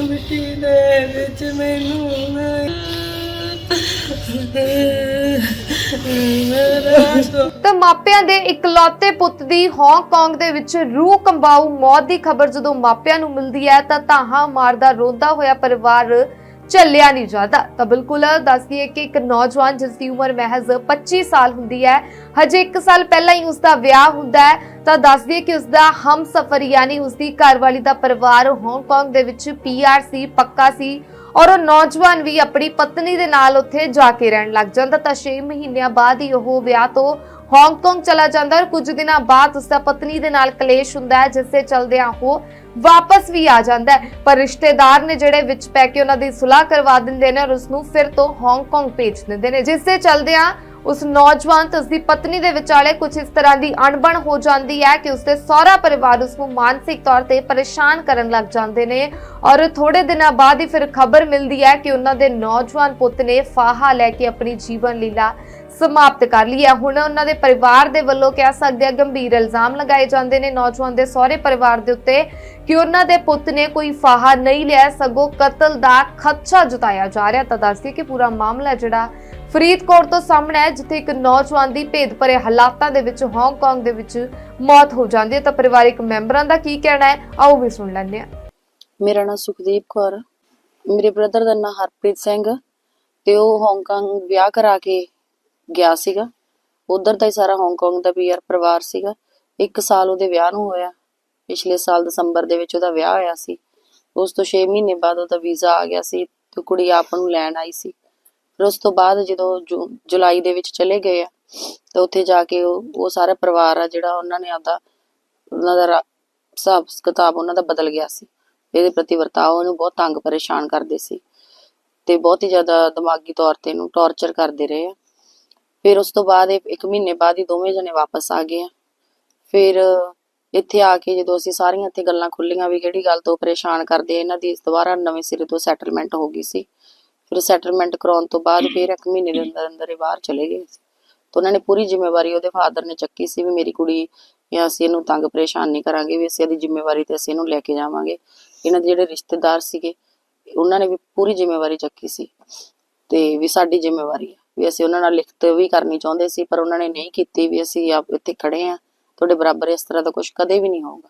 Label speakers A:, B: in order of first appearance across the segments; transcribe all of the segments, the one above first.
A: ਮਿੱਟੀ ਦੇ ਵਿੱਚ ਮੈਨੂੰ
B: ਤਾਂ ਮਾਪਿਆਂ ਦੇ ਇਕਲੌਤੇ ਪੁੱਤ ਦੀ ਹਾਂਗਕਾਂਗ ਦੇ ਵਿੱਚ ਰੂਹ ਕੰਬਾਊ ਮੌਤ ਦੀ ਖਬਰ ਜਦੋਂ ਮਾਪਿਆਂ ਨੂੰ ਮਿਲਦੀ ਹੈ ਤਾਂ ਤਾਹਾਂ ਮਾਰਦਾ ਰੋਂਦਾ ਹੋਇਆ ਪਰਿਵਾਰ ਝੱਲਿਆ ਨਹੀਂ ਜਾਂਦਾ। ਤਾਂ ਬਿਲਕੁਲ ਦੱਸ ਦਈਏ ਕਿ ਇੱਕ ਨੌਜਵਾਨ ਜਿਸ ਦੀ ਉਮਰ ਮਹਿਜ਼ 25 ਸਾਲ ਹੁੰਦੀ ਹੈ, ਹਜੇ 1 ਸਾਲ ਪਹਿਲਾਂ ਹੀ ਉਸ ਦਾ ਵਿਆਹ ਹੁੰਦਾ ਹੈ। ਤਾਂ ਦੱਸ ਦਈਏ ਕਿ ਉਸ ਦਾ ਹਮਸਫਰ ਯਾਨੀ ਉਸ ਦੀ ਘਰਵਾਲੀ ਦਾ ਪਰਿਵਾਰ ਹਾਂਗਕਾਂਗ ਦੇ ਵਿੱਚ ਪੀਆਰ ਸੀ, ਪੱਕਾ ਸੀ। ਔਰ ਉਹ ਨੌਜਵਾਨ ਵੀ ਆਪਣੀ ਪਤਨੀ ਦੇ ਨਾਲ ਉੱਥੇ ਜਾ ਕੇ ਰਹਿਣ ਲੱਗ ਜਾਂਦਾ ਤਾਂ 6 ਮਹੀਨਿਆਂ ਬਾਅਦ ਹੀ ਉਹ ਵਿਆਹ ਤੋਂ ਹਾਂਗਕਾਂਗ ਚਲਾ ਜਾਂਦਾ ਔਰ ਕੁਝ ਦਿਨਾਂ ਬਾਅਦ ਉਸ ਦਾ ਪਤਨੀ ਦੇ ਨਾਲ ਕਲੇਸ਼ ਹੁੰਦਾ ਹੈ, ਜਿਸ ਦੇ ਚਲਦਿਆਂ ਉਹ ਵਾਪਸ ਵੀ ਆ ਜਾਂਦਾ ਹੈ। ਪਰ ਰਿਸ਼ਤੇਦਾਰ ਨੇ ਜਿਹੜੇ ਵਿੱਚ ਪੈ ਕੇ ਉਹਨਾਂ ਦੀ ਸੁਲਾਹ ਕਰਵਾ ਦਿੰਦੇ ਨੇ ਔਰ ਉਸ ਨੂੰ ਫਿਰ ਤੋਂ ਹਾਂਗਕਾਂਗ ਭੇਜ ਦਿੰਦੇ ਨੇ, ਜਿਸ ਦੇ ਚਲਦਿਆਂ ਉਸ ਨੌਜਵਾਨ ਤੇ ਉਸ ਦੀ ਪਤਨੀ ਦੇ ਵਿਚਾਲੇ ਕੁਝ ਇਸ ਤਰ੍ਹਾਂ ਦੀ ਅਣਬਣ ਹੋ ਜਾਂਦੀ ਹੈ ਕਿ ਉਸਦੇ ਸਹੁਰਾ ਪਰਿਵਾਰ ਉਸ ਨੂੰ ਮਾਨਸਿਕ ਤੌਰ ਤੇ ਪਰੇਸ਼ਾਨ ਕਰਨ ਲੱਗ ਜਾਂਦੇ ਨੇ। ਔਰ ਥੋੜੇ ਦਿਨਾਂ ਬਾਅਦ ਹੀ ਫਿਰ ਖਬਰ ਮਿਲਦੀ ਹੈ ਕਿ ਉਹਨਾਂ ਦੇ ਨੌਜਵਾਨ ਪੁੱਤ ਨੇ ਫਾਹਾ ਲੈ ਕੇ ਆਪਣੀ ਜੀਵਨ ਲੀਲਾ ਸਮਾਪਤ ਕਰ ਲਈ ਹੈ। ਹੁਣ ਉਹਨਾਂ ਦੇ ਪਰਿਵਾਰ ਦੇ ਵੱਲੋਂ ਕਹਿ ਸਕਦੇ ਆ ਗੰਭੀਰ ਇਲਜ਼ਾਮ ਲਗਾਏ ਜਾਂਦੇ ਨੇ। ਨੌਜਵਾਨ ਦੇ ਸਹੁਰੇ ਪਰਿਵਾਰ ਦੇ ਉੱਤੇ ਕਿ ਉਹਨਾਂ ਦੇ ਪੁੱਤ ਨੇ ਕੋਈ ਫਾਹਾ ਨਹੀਂ ਲਿਆ, ਸਗੋਂ ਕਤਲ ਦਾ ਖਦਸ਼ਾ ਜਤਾਇਆ ਜਾ ਰਿਹਾ। ਤਾਂ ਦੱਸਦੀ ਕਿ ਪੂਰਾ ਮਾਮਲਾ ਜਿਹੜਾ ਫਰੀਦਕੋਟ ਤੋਂ ਸਾਹਮਣੇ ਹੈ ਜਿੱਥੇ ਇੱਕ ਨੌਜਵਾਨ ਦੀ ਭੇਦ ਭਰੇ ਹਾਲਾਤਾਂ ਦੇ ਵਿੱਚ ਹਾਂਗਕਾਂਗ ਦੇ ਵਿੱਚ ਮੌਤ ਹੋ ਜਾਂਦੀ ਹੈ। ਤਾਂ ਪਰਿਵਾਰਿਕ ਮੈਂਬਰਾਂ ਦਾ ਕੀ ਕਹਿਣਾ ਹੈ? ਆਓ ਵੀ ਸੁਣ ਲੈਂਦੇ ਹਾਂ।
C: ਮੇਰਾ ਨਾਮ ਸੁਖਦੀਪ ਕੌਰ। ਮੇਰੇ ਬ੍ਰਦਰ ਦਾ ਨਾਮ ਹਰਪ੍ਰੀਤ ਸਿੰਘ ਤੇ ਉਹ ਹਾਂਗਕਾਂਗ ਵਿਆਹ ਕਰਾ ਕੇ ਗਿਆ ਸੀਗਾ। ਉਧਰ ਦਾ ਹੀ ਸਾਰਾ ਹਾਂਗਕਾਂਗ ਦਾ ਪੀਆਰ ਪਰਿਵਾਰ ਸੀਗਾ। ਇੱਕ ਸਾਲ ਉਹਦੇ ਵਿਆਹ ਨੂੰ ਹੋਇਆ। ਪਿਛਲੇ ਸਾਲ ਦਸੰਬਰ ਦੇ ਵਿੱਚ ਉਹਦਾ ਵਿਆਹ ਹੋਇਆ ਸੀ। ਉਸ ਤੋਂ 6 ਮਹੀਨੇ ਬਾਅਦ ਉਹਦਾ ਵੀਜ਼ਾ ਆ ਗਿਆ ਸੀ ਤੇ ਕੁੜੀ ਆਪ ਨੂੰ ਲੈਣ ਆਈ ਸੀ। ਫਿਰ ਉਸ ਤੋਂ ਬਾਅਦ ਜਦੋਂ ਜੁਲਾਈ ਦੇ ਵਿੱਚ ਚਲੇ ਗਏ ਆ, ਤੇ ਉੱਥੇ ਜਾ ਕੇ ਉਹ ਸਾਰਾ ਪਰਿਵਾਰ ਆ ਜਿਹੜਾ ਉਹਨਾਂ ਨੇ ਆਪਦਾ, ਉਹਨਾਂ ਦਾ ਹਿਸਾਬ ਕਿਤਾਬ ਉਹਨਾਂ ਦਾ ਬਦਲ ਗਿਆ ਸੀ। ਇਹਦੇ ਪ੍ਰਤੀ ਵਰਤਾਓ ਉਹਨੂੰ ਬਹੁਤ ਤੰਗ ਪਰੇਸ਼ਾਨ ਕਰਦੇ ਸੀ ਤੇ ਬਹੁਤ ਹੀ ਜ਼ਿਆਦਾ ਦਿਮਾਗੀ ਤੌਰ ਤੇ ਇਹਨੂੰ ਟੌਰਚਰ ਕਰਦੇ ਰਹੇ ਆ। ਫਿਰ ਉਸ ਤੋਂ ਬਾਅਦ ਇਹ ਇੱਕ ਮਹੀਨੇ ਬਾਅਦ ਹੀ ਦੋਵੇਂ ਜਣੇ ਵਾਪਸ ਆ ਗਏ ਆ। ਫਿਰ ਇੱਥੇ ਆ ਕੇ ਜਦੋਂ ਅਸੀਂ ਸਾਰੀਆਂ ਇੱਥੇ ਗੱਲਾਂ ਖੁੱਲੀਆਂ ਵੀ ਕਿਹੜੀ ਗੱਲ ਤੋਂ ਪਰੇਸ਼ਾਨ ਕਰਦੇ ਇਹਨਾਂ ਦੀ ਦੁਬਾਰਾ ਨਵੇਂ ਸਿਰੇ ਤੋਂ ਸੈਟਲਮੈਂਟ ਹੋ ਗਈ ਸੀ। ਫਿਰ ਸੈਟਲਮੈਂਟ ਕਰਾਉਣ ਤੋਂ ਬਾਅਦ ਫਿਰ ਇੱਕ ਮਹੀਨੇ ਦੇ ਅੰਦਰ ਅੰਦਰ ਇਹ ਬਾਹਰ ਚਲੇ ਗਏ। ਤਾਂ ਉਹਨਾਂ ਨੇ ਪੂਰੀ ਜ਼ਿੰਮੇਵਾਰੀ ਉਹਦੇ ਫਾਦਰ ਨੇ ਚੱਕੀ ਸੀ ਵੀ ਮੇਰੀ ਕੁੜੀ ਜਾਂ ਅਸੀਂ ਇਹਨੂੰ ਤੰਗ ਪਰੇਸ਼ਾਨ ਨਹੀਂ ਕਰਾਂਗੇ, ਵੀ ਅਸੀਂ ਇਹਦੀ ਜ਼ਿੰਮੇਵਾਰੀ ਤੇ ਅਸੀਂ ਇਹਨੂੰ ਲੈ ਕੇ ਜਾਵਾਂਗੇ। ਇਹਨਾਂ ਦੇ ਜਿਹੜੇ ਰਿਸ਼ਤੇਦਾਰ ਸੀਗੇ, ਉਹਨਾਂ ਨੇ ਵੀ ਪੂਰੀ ਜ਼ਿੰਮੇਵਾਰੀ ਚੱਕੀ ਸੀ। ਤੇ ਵੀ ਸਾਡੀ ਜ਼ਿੰਮੇਵਾਰੀ ਹੈ ਵੀ ਅਸੀਂ ਉਹਨਾਂ ਨਾਲ ਲਿਖਤ ਵੀ ਕਰਨੀ ਚਾਹੁੰਦੇ ਸੀ, ਪਰ ਉਹਨਾਂ ਨੇ ਨਹੀਂ ਕੀਤੀ ਵੀ ਅਸੀਂ ਆਪ ਇੱਥੇ ਖੜੇ ਆ ਤੁਹਾਡੇ ਬਰਾਬਰ ਇਸ ਤਰ੍ਹਾਂ ਦਾ ਕੁਝ ਕਦੇ ਵੀ ਨਹੀਂ ਹੋਊਗਾ।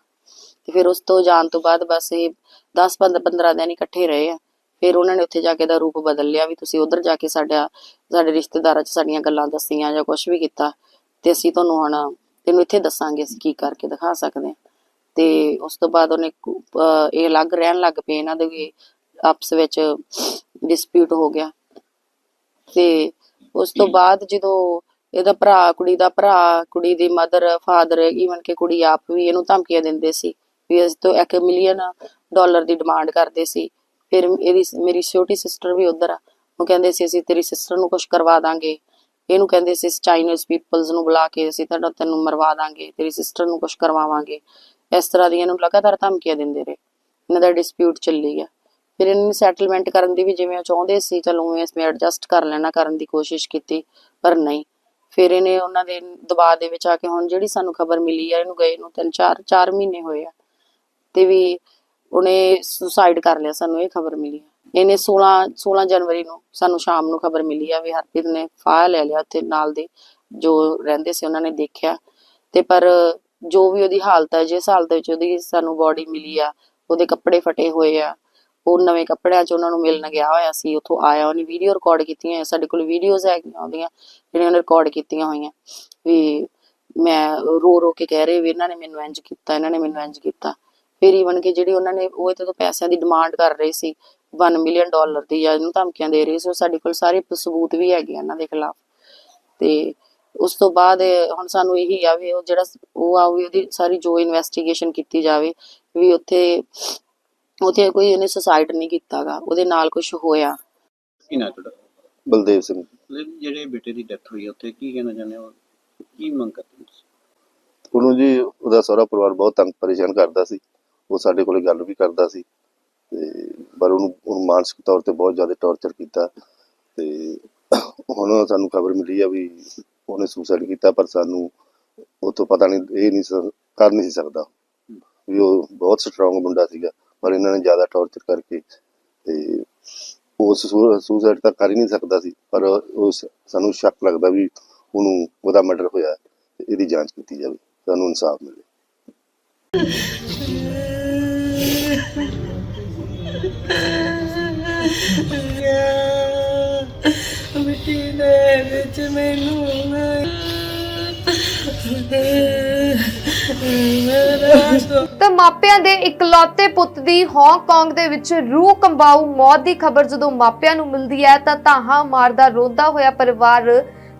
C: ਤੇ ਫਿਰ ਉਸ ਤੋਂ ਜਾਣ ਤੋਂ ਬਾਅਦ ਬਸ ਇਹ 10 15 ਦਿਨ ਇਕੱਠੇ ਰਹੇ ਆ। ਫਿਰ ਉਹਨਾਂ ਨੇ ਉੱਥੇ ਜਾ ਕੇ ਦਾ ਰੂਪ ਬਦਲ ਲਿਆ ਵੀ ਤੁਸੀਂ ਉਧਰ ਜਾ ਕੇ ਸਾਡਾ, ਸਾਡੇ ਰਿਸ਼ਤੇਦਾਰਾਂ 'ਚ ਸਾਡੀਆਂ ਗੱਲਾਂ ਦੱਸੀਆਂ ਜਾਂ ਕੁਝ ਵੀ ਕੀਤਾ ਤੇ ਅਸੀਂ ਤੁਹਾਨੂੰ ਹੁਣ ਤੈਨੂੰ ਇੱਥੇ ਦੱਸਾਂਗੇ ਅਸੀਂ ਕੀ ਕਰਕੇ ਦਿਖਾ ਸਕਦੇ ਹਾਂ। ਤੇ ਉਸ ਤੋਂ ਬਾਅਦ ਉਹਨੇ ਇਹ ਅਲੱਗ ਰਹਿਣ ਲੱਗ ਪਏ ਇਹਨਾਂ ਦੇ ਆਪਸ ਵਿੱਚ ਡਿਸਪਿਊਟ ਹੋ ਗਿਆ। ਤੇ ਉਸ ਤੋਂ ਬਾਅਦ ਜਦੋਂ ਇਹਦਾ ਭਰਾ ਕੁੜੀ ਦਾ ਭਰਾ ਕੁੜੀ ਦੀ ਮਦਰ ਫਾਦਰ ਈਵਨ ਕਿ ਕੁੜੀ ਆਪ ਵੀ ਇਹਨੂੰ ਧਮਕੀਆਂ ਦਿੰਦੇ ਸੀ ਵੀ ਇਸ ਤੋਂ 1 ਮਿਲੀਅਨ ਡਾਲਰ ਦੀ ਡਿਮਾਂਡ ਕਰਦੇ ਸੀ। ਫਿਰ ਇਹਦੀ ਮੇਰੀ ਛੋਟੀ ਸਿਸਟਰ ਵੀ ਉਧਰ ਆ। ਉਹ ਕਹਿੰਦੇ ਸੀ ਅਸੀਂ ਤੇਰੀ ਸਿਸਟਰ ਨੂੰ ਕੁਝ ਕਰਵਾ ਦਾਂਗੇ। ਇਹਨੂੰ ਕਹਿੰਦੇ ਸੀ ਚਾਈਨੀਜ਼ ਪੀਪਲਸ ਨੂੰ ਬੁਲਾ ਕੇ ਅਸੀਂ ਤੁਹਾਡਾ ਤੈਨੂੰ ਮਰਵਾ ਦਾਂਗੇ ਤੇਰੀ ਸਿਸਟਰ ਨੂੰ ਕੁਝ ਕਰਵਾਵਾਂਗੇ। ਇਸ ਤਰ੍ਹਾਂ ਦੀਆਂ ਇਹਨੂੰ ਲਗਾਤਾਰ ਧਮਕੀਆਂ ਦਿੰਦੇ ਰਹੇ। ਇਹਨਾਂ ਦਾ ਡਿਸਪਿਊਟ ਚੱਲੀ ਗਿਆ ਫਿਰ ਇਹਨਾਂ ਨੇ ਸੈਟਲਮੈਂਟ ਕਰਨ ਦੀ ਵੀ ਜਿਵੇਂ ਚਾਹੁੰਦੇ ਸੀ, ਚਲੋ ਉਵੇਂ ਅਸੀਂ ਐਡਜਸਟ ਕਰ ਲੈਣਾ ਕਰਨ ਦੀ ਕੋਸ਼ਿਸ਼ ਕੀਤੀ, ਪਰ ਨਹੀਂ। ਫਿਰ ਇਹਨੇ ਉਹਨਾਂ ਦੇ ਦਬਾਅ ਦੇ ਵਿੱਚ ਆ ਕੇ ਹੁਣ ਜਿਹੜੀ ਸਾਨੂੰ ਖਬਰ ਮਿਲੀ ਆ, ਇਹਨੂੰ ਗਏ ਨੂੰ ਤਿੰਨ ਚਾਰ ਚਾਰ ਮਹੀਨੇ ਹੋਏ ਆ। ਤੇ ਵੀ ਉਹਨੇ ਸੁਸਾਈਡ ਕਰ ਲਿਆ, ਸਾਨੂੰ ਇਹ ਖਬਰ ਮਿਲੀ ਇਹਨੇ 16 16 ਜਨਵਰੀ ਨੂੰ ਸਾਨੂੰ ਸ਼ਾਮ ਨੂੰ ਖਬਰ ਮਿਲੀ ਆ ਵੀ ਹਰਪ੍ਰੀਤ ਨੇ ਫਾਹ ਲੈ ਲਿਆ ਉੱਥੇ ਨਾਲ ਦੇ, ਜੋ ਰਹਿੰਦੇ ਸੀ ਉਹਨਾਂ ਨੇ ਦੇਖਿਆ। ਤੇ ਪਰ ਜੋ ਵੀ ਉਹਦੀ ਹਾਲਤ ਹੈ ਜਿਸ ਹਾਲਤ ਵਿੱਚ ਉਹਦੀ ਸਾਨੂੰ ਬੋਡੀ ਮਿਲੀ ਆ, ਉਹਦੇ ਕੱਪੜੇ ਫਟੇ ਹੋਏ ਆ ਉਹ ਨਵੇਂ ਕੱਪੜਿਆਂ 'ਚ ਉਹਨਾਂ ਨੂੰ ਮਿਲਣ ਗਿਆ ਹੋਇਆ ਸੀ, ਉੱਥੋਂ ਆਇਆ, ਉਹਨੇ ਵੀਡੀਓ ਰਿਕਾਰਡ ਕੀਤੀਆਂ ਸਾਡੇ ਕੋਲ ਵੀਡੀਓਜ਼ ਹੈਗੀਆਂ ਉਹਦੀਆਂ, ਜਿਹੜੀਆਂ ਉਹਨੇ ਰਿਕਾਰਡ ਕੀਤੀਆਂ ਹੋਈਆਂ। ਵੀ ਮੈਂ ਰੋ ਰੋ ਕੇ ਕਹਿ ਰਹੇ ਵੀ ਇਹਨਾਂ ਨੇ ਮੈਨੂੰ ਇੰਜ ਕੀਤਾ, ਇਹਨਾਂ ਨੇ ਮੈਨੂੰ ਇੰਜ ਕੀਤਾ। ਫਿਰ ਈਵਨ ਕਿ ਜਿਹੜੀ ਉਹਨਾਂ ਨੇ, ਉਹ ਇਹਦੇ ਤੋਂ ਪੈਸਿਆਂ ਦੀ ਡਿਮਾਂਡ ਕਰ ਰਹੇ ਸੀ 1 ਮਿਲੀਅਨ ਡਾਲਰ ਦੀ ਜਾਂ ਇਹਨੂੰ ਧਮਕੀਆਂ ਦੇ ਰਹੇ ਸੀ, ਉਹ ਸਾਡੇ ਕੋਲ ਸਾਰੇ ਸਬੂਤ ਵੀ ਹੈਗੇ ਇਹਨਾਂ ਦੇ ਖਿਲਾਫ। ਤੇ ਉਸ ਤੋਂ ਬਾਅਦ ਹੁਣ ਸਾਨੂੰ ਇਹੀ ਆ ਵੀ ਉਹ ਜਿਹੜਾ, ਉਹ ਆ ਵੀ ਉਹਦੀ ਸਾਰੀ ਜੋ ਇਨਵੈਸਟੀਗੇਸ਼ਨ ਕੀਤੀ ਜਾਵੇ, ਵੀ ਉੱਥੇ ਉੱਥੇ ਕੋਈ ਉਹਨੇ ਸੁਸਾਈਡ ਨਹੀਂ ਕੀਤਾਗਾ ਉਹਦੇ ਨਾਲ ਕੁਝ ਹੋਇਆ।
D: ਕੀ ਨਾ ਤੁਹਾਡਾ?
E: ਬਲਦੇਵ ਸਿੰਘ।
D: ਮਤਲਬ ਜਿਹੜੇ ਬੇਟੇ ਦੀ ਡੈਥ ਹੋਈ ਆ ਉੱਥੇ ਕੀ ਕਹਿਣਾ ਚਾਹੁੰਦੇ ਹੋ? ਕੀ ਮੰਗ ਕਰਦੇ ਹੋ ਤੁਸੀਂ?
E: ਉਹਨੂੰ ਜੀ ਉਹਦਾ ਸਾਰਾ ਪਰਿਵਾਰ ਬਹੁਤ ਤੰਗ ਪਰੇਸ਼ਾਨ ਕਰਦਾ ਸੀ। ਉਹ ਸਾਡੇ ਕੋਲੇ ਗੱਲ ਵੀ ਕਰਦਾ ਸੀ। ਤੇ ਪਰ ਉਹਨੂੰ ਉਹਨੂੰ ਮਾਨਸਿਕ ਤੌਰ ਤੇ ਬਹੁਤ ਜ਼ਿਆਦਾ ਟੌਰਚਰ ਕੀਤਾ। ਤੇ ਹੁਣ ਸਾਨੂੰ ਖਬਰ ਮਿਲੀ ਆ ਵੀ ਉਹਨੇ ਸੁਸਾਈਡ ਕੀਤਾ ਪਰ ਸਾਨੂੰ ਉਹ ਤੋਂ ਪਤਾ ਨਹੀਂ ਇਹ ਨਹੀਂ ਸ- ਕਰ ਨਹੀਂ ਸੀ ਸਕਦਾ ਵੀ ਉਹ ਬਹੁਤ ਸਟਰੋਂਗ ਮੁੰਡਾ ਸੀਗਾ। ਪਰ ਇਹਨਾਂ ਨੇ ਜ਼ਿਆਦਾ ਟੌਰਚਰ ਕਰਕੇ ਤੇ ਉਸ ਸੁਸਾਈਡ ਤਾਂ ਕਰ ਹੀ ਨਹੀਂ ਸਕਦਾ ਸੀ, ਪਰ ਉਸ ਸਾਨੂੰ ਸ਼ੱਕ ਲੱਗਦਾ ਵੀ ਉਹਨੂੰ ਉਹਦਾ ਮਰਡਰ ਹੋਇਆ ਤੇ ਇਹਦੀ ਜਾਂਚ ਕੀਤੀ ਜਾਵੇ, ਸਾਨੂੰ ਇਨਸਾਫ ਮਿਲੇ।
A: ਮਿੱਟੀ ਦੇ ਵਿੱਚ ਮੈਨੂੰ ਤੋਂ
B: ਤਾਂ ਮਾਪਿਆਂ ਦੇ ਇਕਲੌਤੇ ਪੁੱਤ ਦੀ ਹਾਂਗਕਾਂਗ ਦੇ ਵਿੱਚ ਰੂਹ ਕੰਬਾਊ ਮੌਤ ਦੀ ਖਬਰ ਜਦੋਂ ਮਾਪਿਆਂ ਨੂੰ ਮਿਲਦੀ ਹੈ ਤਾਂ ਤਾਹਾਂ ਮਾਰਦਾ ਰੋਂਦਾ ਹੋਇਆ ਪਰਿਵਾਰ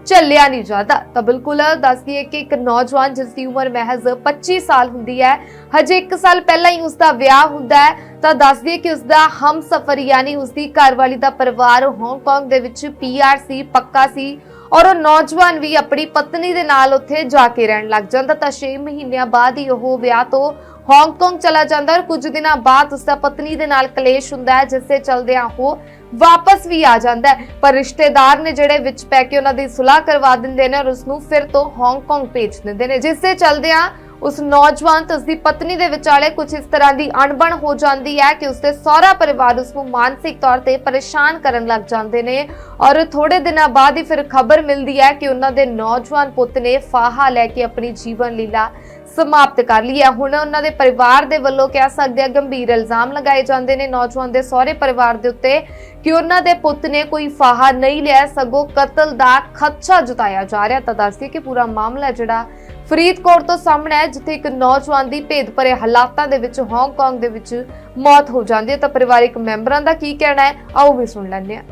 B: ਝੱਲਿਆ ਨਹੀਂ ਜਾਂਦਾ। ਤਾਂ ਬਿਲਕੁਲ ਦੱਸ ਕਿ ਇੱਕ ਨੌਜਵਾਨ ਜਿਸ ਦੀ ਉਮਰ ਮਹਿਜ਼ 25 ਸਾਲ ਹੁੰਦੀ ਹੈ, ਹਜੇ 1 ਸਾਲ ਪਹਿਲਾਂ ਹੀ ਉਸ ਦਾ ਵਿਆਹ ਹੁੰਦਾ ਹੈ। ਤਾਂ ਦੱਸ ਕਿ ਉਸ ਦਾ ਹਮਸਫਰ ਯਾਨੀ ਉਸ ਦੀ ਘਰਵਾਲੀ ਦਾ ਪਰਿਵਾਰ ਹਾਂਗਕਾਂਗ ਦੇ ਵਿੱਚ ਪੀਆਰ ਸੀ ਪੱਕਾ ਸੀ। ਔਰ ਉਹ ਨੌਜਵਾਨ ਵੀ ਆਪਣੀ ਪਤਨੀ ਦੇ ਨਾਲ ਉੱਥੇ ਜਾ ਕੇ ਰਹਿਣ ਲੱਗ ਜਾਂਦਾ ਤਾਂ 6 ਮਹੀਨਿਆਂ ਬਾਅਦ ਹੀ ਉਹ ਵਿਆਹ ਤੋਂ ਹਾਂਗਕਾਂਗ ਚਲਾ ਜਾਂਦਾ ਔਰ ਕੁਝ ਦਿਨਾਂ ਬਾਅਦ ਉਸ ਦਾ ਪਤਨੀ ਦੇ ਨਾਲ ਕਲੇਸ਼ ਹੁੰਦਾ ਹੈ, ਜਿਸ ਦੇ ਚਲਦਿਆਂ ਉਹ ਵਾਪਸ ਵੀ ਆ ਜਾਂਦਾ ਹੈ। ਪਰ ਰਿਸ਼ਤੇਦਾਰ ਨੇ ਜਿਹੜੇ ਵਿੱਚ ਪੈ ਕੇ ਉਹਨਾਂ ਦੀ ਸੁਲਾਹ ਕਰਵਾ ਦਿੰਦੇ ਨੇ ਔਰ ਉਸ ਨੂੰ ਫਿਰ ਤੋਂ ਹਾਂਗਕਾਂਗ ਭੇਜ ਦਿੰਦੇ ਨੇ, ਜਿਸ ਦੇ ਚਲਦਿਆਂ ਉਸ ਨੌਜਵਾਨ ਤੇ ਉਸ ਦੀ ਪਤਨੀ ਦੇ ਵਿਚਾਲੇ ਕੁਝ ਇਸ ਤਰ੍ਹਾਂ ਦੀ ਅਣਬਣ ਹੋ ਜਾਂਦੀ ਹੈ ਕਿ ਉਸ ਦੇ ਸਹੁਰਾ ਪਰਿਵਾਰ ਉਸ ਨੂੰ ਮਾਨਸਿਕ ਤੌਰ ਤੇ ਪਰੇਸ਼ਾਨ ਕਰਨ ਲੱਗ ਜਾਂਦੇ ਨੇ। ਔਰ ਥੋੜੇ ਦਿਨਾਂ ਬਾਅਦ ਹੀ ਫਿਰ ਖਬਰ ਮਿਲਦੀ ਹੈ ਕਿ ਉਹਨਾਂ ਦੇ ਨੌਜਵਾਨ ਪੁੱਤ ਨੇ ਫਾਹਾ ਲੈ ਕੇ ਆਪਣੀ ਜੀਵਨ ਲੀਲਾ ਸਮਾਪਤ ਕਰ ਲਈ ਹੈ। ਹੁਣ ਉਹਨਾਂ ਦੇ ਪਰਿਵਾਰ ਦੇ ਵੱਲੋਂ ਕਹਿ ਸਕਦੇ ਆ ਗੰਭੀਰ ਇਲਜ਼ਾਮ ਲਗਾਏ ਜਾਂਦੇ ਨੇ। ਨੌਜਵਾਨ ਦੇ ਸਹੁਰੇ ਪਰਿਵਾਰ ਦੇ ਉੱਤੇ ਕਿ ਉਹਨਾਂ ਦੇ ਪੁੱਤ ਨੇ ਕੋਈ ਫਾਹਾ ਨਹੀਂ ਲਿਆ, ਸਗੋਂ ਕਤਲ ਦਾ ਖਦਸ਼ਾ ਜਤਾਇਆ ਜਾ ਰਿਹਾ। ਤਾਂ ਦੱਸਦੀ ਕਿ ਪੂਰਾ ਮਾਮਲਾ ਜਿਹੜਾ ਫਰੀਦਕੋਟ ਤੋਂ ਸਾਹਮਣੇ ਹੈ ਜਿੱਥੇ ਇੱਕ ਨੌਜਵਾਨ ਦੀ ਭੇਦ ਭਰੇ ਹਾਲਾਤਾਂ ਦੇ ਵਿੱਚ ਹਾਂਗਕਾਂਗ ਦੇ ਵਿੱਚ ਮੌਤ ਹੋ ਜਾਂਦੀ ਹੈ। ਤਾਂ ਪਰਿਵਾਰਿਕ ਮੈਂਬਰਾਂ ਦਾ ਕੀ ਕਹਿਣਾ ਹੈ? ਆਓ ਵੀ ਸੁਣ ਲੈਂਦੇ ਹਾਂ।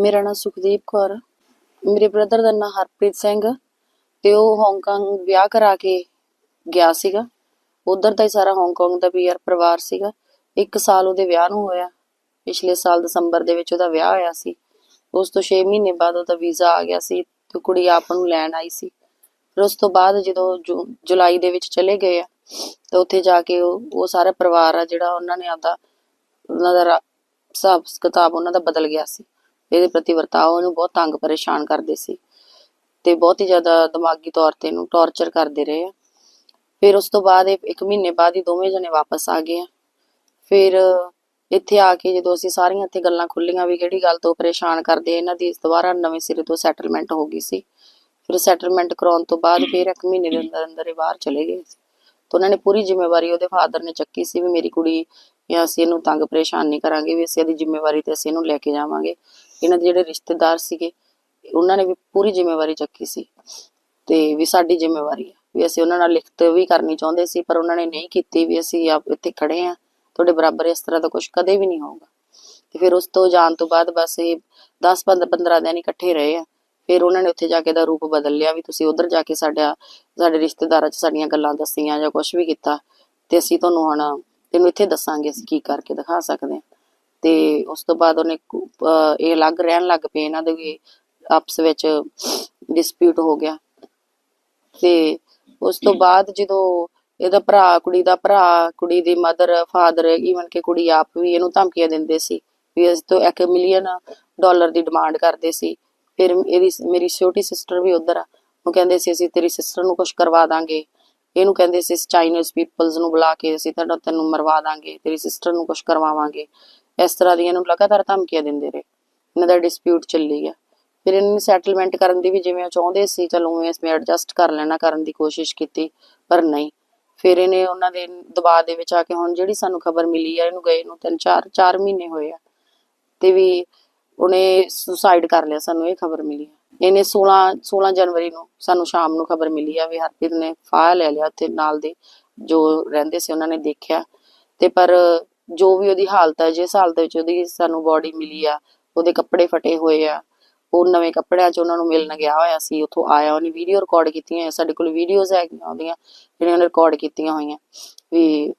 C: ਮੇਰਾ ਨਾਮ ਸੁਖਦੀਪ ਕੌਰ ਮੇਰੇ ਬ੍ਰਦਰ ਦਾ ਨਾਮ ਹਰਪ੍ਰੀਤ ਸਿੰਘ ਤੇ ਉਹ ਹਾਂਗਕਾਂਗ ਵਿਆਹ ਕਰਾ ਕੇ ਗਿਆ ਸੀਗਾ। ਉਧਰ ਦਾ ਹੀ ਸਾਰਾ ਹਾਂਗਕਾਂਗ ਦਾ ਪੀਆਰ ਪਰਿਵਾਰ ਸੀਗਾ। ਇੱਕ ਸਾਲ ਉਹਦੇ ਵਿਆਹ ਨੂੰ ਹੋਇਆ। ਪਿਛਲੇ ਸਾਲ ਦਸੰਬਰ ਦੇ ਵਿੱਚ ਉਹਦਾ ਵਿਆਹ ਹੋਇਆ ਸੀ। ਉਸ ਤੋਂ 6 ਮਹੀਨੇ ਬਾਅਦ ਉਹਦਾ ਵੀਜ਼ਾ ਆ ਗਿਆ ਸੀ ਤੇ ਕੁੜੀ ਆਪ ਨੂੰ ਲੈਣ ਆਈ ਸੀ। ਫਿਰ ਉਸ ਤੋਂ ਬਾਅਦ ਜਦੋਂ ਜੁਲਾਈ ਦੇ ਵਿੱਚ ਚਲੇ ਗਏ ਆ, ਤਾਂ ਉੱਥੇ ਜਾ ਕੇ ਉਹ ਸਾਰਾ ਪਰਿਵਾਰ ਆ ਜਿਹੜਾ ਉਹਨਾਂ ਨੇ ਆਪਦਾ, ਉਹਨਾਂ ਦਾ ਹਿਸਾਬ, ਕਿਤਾਬ ਉਹਨਾਂ ਦਾ ਬਦਲ ਗਿਆ ਸੀ। ਇਹਦੇ ਪ੍ਰਤੀ ਵਰਤਾਓ ਉਹਨੂੰ ਬਹੁਤ ਤੰਗ ਪਰੇਸ਼ਾਨ ਕਰਦੇ ਸੀ ਤੇ ਬਹੁਤ ਹੀ ਜ਼ਿਆਦਾ ਦਿਮਾਗੀ ਤੌਰ ਤੇ ਇਹਨੂੰ ਟੌਰਚਰ ਕਰਦੇ ਰਹੇ ਆ। ਫਿਰ ਉਸ ਤੋਂ ਬਾਅਦ ਇਹ ਇੱਕ ਮਹੀਨੇ ਬਾਅਦ ਹੀ ਦੋਵੇਂ ਜਣੇ ਵਾਪਸ ਆ ਗਏ ਆ। ਫਿਰ ਇੱਥੇ ਆ ਕੇ ਜਦੋਂ ਅਸੀਂ ਸਾਰੀਆਂ ਇੱਥੇ ਗੱਲਾਂ ਖੁੱਲੀਆਂ ਵੀ ਕਿਹੜੀ ਗੱਲ ਤੋਂ ਪਰੇਸ਼ਾਨ ਕਰਦੇ ਇਹਨਾਂ ਦੀ ਦੁਬਾਰਾ ਨਵੇਂ ਸਿਰੇ ਤੋਂ ਸੈਟਲਮੈਂਟ ਹੋ ਗਈ ਸੀ। ਫਿਰ ਸੈਟਲਮੈਂਟ ਕਰਾਉਣ ਤੋਂ ਬਾਅਦ ਫਿਰ ਇੱਕ ਮਹੀਨੇ ਦੇ ਅੰਦਰ ਅੰਦਰ ਇਹ ਬਾਹਰ ਚਲੇ ਗਏ ਸੀ। ਤਾਂ ਉਹਨਾਂ ਨੇ ਪੂਰੀ ਜ਼ਿੰਮੇਵਾਰੀ ਉਹਦੇ ਫਾਦਰ ਨੇ ਚੱਕੀ ਸੀ ਵੀ ਮੇਰੀ ਕੁੜੀ ਜਾਂ ਅਸੀਂ ਇਹਨੂੰ ਤੰਗ ਪਰੇਸ਼ਾਨ ਨਹੀਂ ਕਰਾਂਗੇ ਵੀ ਅਸੀਂ ਇਹਦੀ ਜ਼ਿੰਮੇਵਾਰੀ ਤੇ ਅਸੀਂ ਇਹਨੂੰ ਲੈ ਕੇ ਜਾਵਾਂਗੇ। ਇਹਨਾਂ ਦੇ ਜਿਹੜੇ ਰਿਸ਼ਤੇਦਾਰ ਸੀਗੇ ਉਹਨਾਂ ਨੇ ਵੀ ਪੂਰੀ ਜ਼ਿੰਮੇਵਾਰੀ ਚੱਕੀ ਸੀ। ਤੇ ਵੀ ਸਾਡੀ ਜ਼ਿੰਮੇਵਾਰੀ ਹੈ ਵੀ ਅਸੀਂ ਉਹਨਾਂ ਨਾਲ ਲਿਖਤ ਵੀ ਕਰਨੀ ਚਾਹੁੰਦੇ ਸੀ ਪਰ ਉਹਨਾਂ ਨੇ ਨਹੀਂ ਕੀਤੀ ਵੀ ਅਸੀਂ ਆਪ ਇੱਥੇ ਖੜੇ ਆ। ਤੁਹਾਡੇ ਬਰਾਬਰ ਇਸ ਤਰ੍ਹਾਂ ਦਾ ਕੁਝ ਕਦੇ ਵੀ ਨਹੀਂ ਹੋਊਗਾ। ਤੇ ਫਿਰ ਉਸ ਤੋਂ ਜਾਣ ਤੋਂ ਬਾਅਦ ਬਸ ਇਹ 10 15 ਦਿਨ ਇਕੱਠੇ ਰਹੇ ਆ। ਫਿਰ ਉਹਨਾਂ ਨੇ ਉੱਥੇ ਜਾ ਕੇ ਦਾ ਰੂਪ ਬਦਲ ਲਿਆ ਵੀ ਤੁਸੀਂ ਉਧਰ ਜਾ ਕੇ ਸਾਡਾ ਸਾਡੇ ਰਿਸ਼ਤੇਦਾਰਾਂ 'ਚ ਸਾਡੀਆਂ ਗੱਲਾਂ ਦੱਸੀਆਂ ਜਾਂ ਕੁਝ ਵੀ ਕੀਤਾ ਤੇ ਅਸੀਂ ਤੁਹਾਨੂੰ ਹੁਣ ਤੈਨੂੰ ਇੱਥੇ ਦੱਸਾਂਗੇ ਅਸੀਂ ਕੀ ਕਰਕੇ ਦਿਖਾ ਸਕਦੇ ਹਾਂ। ਤੇ ਉਸ ਤੋਂ ਬਾਅਦ ਉਹਨੇ ਇਹ ਅਲੱਗ ਰਹਿਣ ਲੱਗ ਪਏ ਇਹਨਾਂ ਦੇ ਵੀ ਆਪਸ ਵਿੱਚ ਡਿਸਪਿਊਟ ਹੋ ਗਿਆ। ਤੇ ਉਸ ਤੋਂ ਬਾਅਦ ਜਦੋਂ ਇਹਦਾ ਭਰਾ ਕੁੜੀ ਦਾ ਭਰਾ ਕੁੜੀ ਦੀ ਮਦਰ ਫਾਦਰ ਈਵਨ ਕਿ ਕੁੜੀ ਆਪ ਵੀ ਇਹਨੂੰ ਧਮਕੀਆਂ ਦਿੰਦੇ ਸੀ ਵੀ ਇਸ ਤੋਂ 1 ਮਿਲੀਅਨ ਡਾਲਰ ਦੀ ਡਿਮਾਂਡ ਕਰਦੇ ਸੀ। ਫਿਰ ਇਹਦੀ ਮੇਰੀ ਛੋਟੀ ਸਿਸਟਰ ਵੀ ਉਧਰ ਆ। ਉਹ ਕਹਿੰਦੇ ਸੀ, ਅਸੀਂ ਤੇਰੀ ਸਿਸਟਰ ਨੂੰ ਕੁਝ ਕਰਵਾ ਦਾਂਗੇ। ਇਹਨੂੰ ਕਹਿੰਦੇ ਸੀ ਚਾਈਨੀਜ਼ ਪੀਪਲਸ ਨੂੰ ਬੁਲਾ ਕੇ ਅਸੀਂ ਤੁਹਾਡਾ ਤੈਨੂੰ ਮਰਵਾ ਦਾਂਗੇ। ਤੇਰੀ ਸਿਸਟਰ ਨੂੰ ਕੁਝ ਕਰਵਾਵਾਂਗੇ। ਇਸ ਤਰ੍ਹਾਂ ਦੀਆਂ ਇਹਨੂੰ ਲਗਾਤਾਰ ਧਮਕੀਆਂ ਦਿੰਦੇ ਰਹੇ। ਇਹਨਾਂ ਦਾ ਡਿਸਪਿਊਟ ਚੱਲੀ ਗਿਆ। ਫਿਰ ਇਹਨਾਂ ਨੇ ਸੈਟਲਮੈਂਟ ਕਰਨ ਦੀ ਵੀ ਜਿਵੇਂ ਉਹ ਚਾਹੁੰਦੇ ਸੀ, ਚਲੋ ਉਵੇਂ ਇਸ ਐਡਜਸਟ ਕਰ ਲੈਣਾ ਕਰਨ ਦੀ ਕੋਸ਼ਿਸ਼ ਕੀਤੀ, ਪਰ ਨਹੀਂ। ਫਿਰ ਇਹਨੇ ਉਹਨਾਂ ਦੇ ਦਬਾਅ ਦੇ ਵਿੱਚ ਆ ਕੇ ਹੁਣ ਜਿਹੜੀ ਸਾਨੂੰ ਖਬਰ ਮਿਲੀ ਆ, ਇਹਨੂੰ ਗਏ ਨੂੰ ਤਿੰਨ ਚਾਰ ਚਾਰ ਮਹੀਨੇ ਹੋਏ ਆ। ਤੇ ਵੀ ਉਹਨੇ ਸੁਸਾਈਡ ਕਰ ਲਿਆ ਸਾਨੂੰ ਇਹ ਖਬਰ ਮਿਲੀ ਆ। ਇਹਨੇ 16 16 ਜਨਵਰੀ ਨੂੰ ਸਾਨੂੰ ਸ਼ਾਮ ਨੂੰ ਖਬਰ ਮਿਲੀ ਆ ਵੀ ਹਰਪ੍ਰੀਤ ਨੇ ਫਾਹ ਲੈ ਲਿਆ ਉੱਥੇ ਨਾਲ ਦੇ ਜੋ ਰਹਿੰਦੇ ਸੀ ਉਹਨਾਂ ਨੇ ਦੇਖਿਆ ਤੇ ਪਰ ਜੋ ਵੀ ਉਹਦੀ ਹਾਲਤ ਹੈ ਜਿਸ ਹਾਲਤ ਵਿੱਚ ਉਹਦੀ ਸਾਨੂੰ ਬੋਡੀ ਮਿਲੀ ਆ ਉਹਦੇ ਕੱਪੜੇ ਫਟੇ ਹੋਏ ਆ ਉਹ ਨਵੇਂ ਕੱਪੜਿਆਂ 'ਚ ਉਹਨਾਂ ਨੂੰ ਮਿਲਣ ਗਿਆ ਹੋਇਆ ਸੀ ਉੱਥੋਂ ਆਇਆ ਉਹਨੇ ਵੀਡੀਓ ਰਿਕਾਰਡ ਕੀਤੀਆਂ ਹੋਈਆਂ, ਸਾਡੇ ਕੋਲ ਵੀਡੀਓਜ਼ ਹੈਗੀਆਂ ਉਹਦੀਆਂ ਜਿਹੜੀਆਂ ਉਹਨੇ ਰਿਕਾਰਡ ਕੀਤੀਆਂ ਹੋਈਆਂ ਵੀ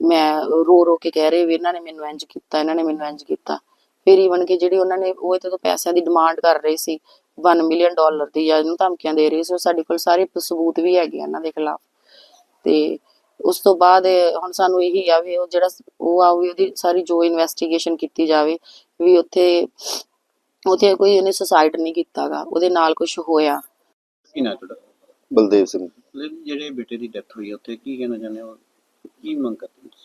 C: ਮੈਂ ਰੋ ਰੋ ਕੇ ਕਹਿ ਰਹੇ ਵੀ ਇਹਨਾਂ ਨੇ ਮੈਨੂੰ ਇੰਜ ਕੀਤਾ ਇਹਨਾਂ ਨੇ ਮੈਨੂੰ ਇੰਜ ਕੀਤਾ ਫਿਰ ਈਵਨ ਕਿ ਜਿਹੜੀ ਉਹਨਾਂ ਨੇ ਉਹ ਇਹਦੇ ਤੋਂ ਪੈਸਿਆਂ ਦੀ ਡਿਮਾਂਡ ਕਰ ਰਹੇ ਸੀ 1 ਮਿਲੀਅਨ ਡਾਲਰ ਦੀ ਜਾਂ ਇਹਨੂੰ ਧਮਕੀਆਂ ਦੇ ਰਹੇ ਸੀ ਉਹ ਸਾਡੇ ਕੋਲ ਸਾਰੇ ਸਬੂਤ ਵੀ ਹੈਗੇ ਇਹਨਾਂ ਦੇ ਖਿਲਾਫ। ਤੇ ਉਸ ਤੋਂ ਬਾਅਦ ਹੁਣ ਸਾਨੂੰ ਇਹੀ ਆ ਵੀ ਉਹ ਜਿਹੜਾ ਉਹ ਆ ਵੀ ਉਹਦੀ ਸਾਰੀ ਜੋ ਇਨਵੈਸਟੀਗੇਸ਼ਨ ਕੀਤੀ ਜਾਵੇ ਵੀ ਉੱਥੇ ਉੱਥੇ ਕੋਈ ਇਹਨੇ ਸੁਸਾਈਡ ਨਹੀਂ ਕੀਤਾਗਾ ਉਹਦੇ ਨਾਲ ਕੁਝ ਹੋਇਆ।
D: ਕੀ ਨਾ ਤੁਹਾਡਾ?
E: ਬਲਦੇਵ ਸਿੰਘ।
D: ਜਿਹੜੇ ਬੇਟੇ ਦੀ ਡੈਥ ਹੋਈ ਉੱਥੇ ਕੀ ਕਹਿਣਾ ਚਾਹੁੰਦੇ ਹੋ? ਕੀ ਮੰਗ ਕਰਦੇ ਹੋ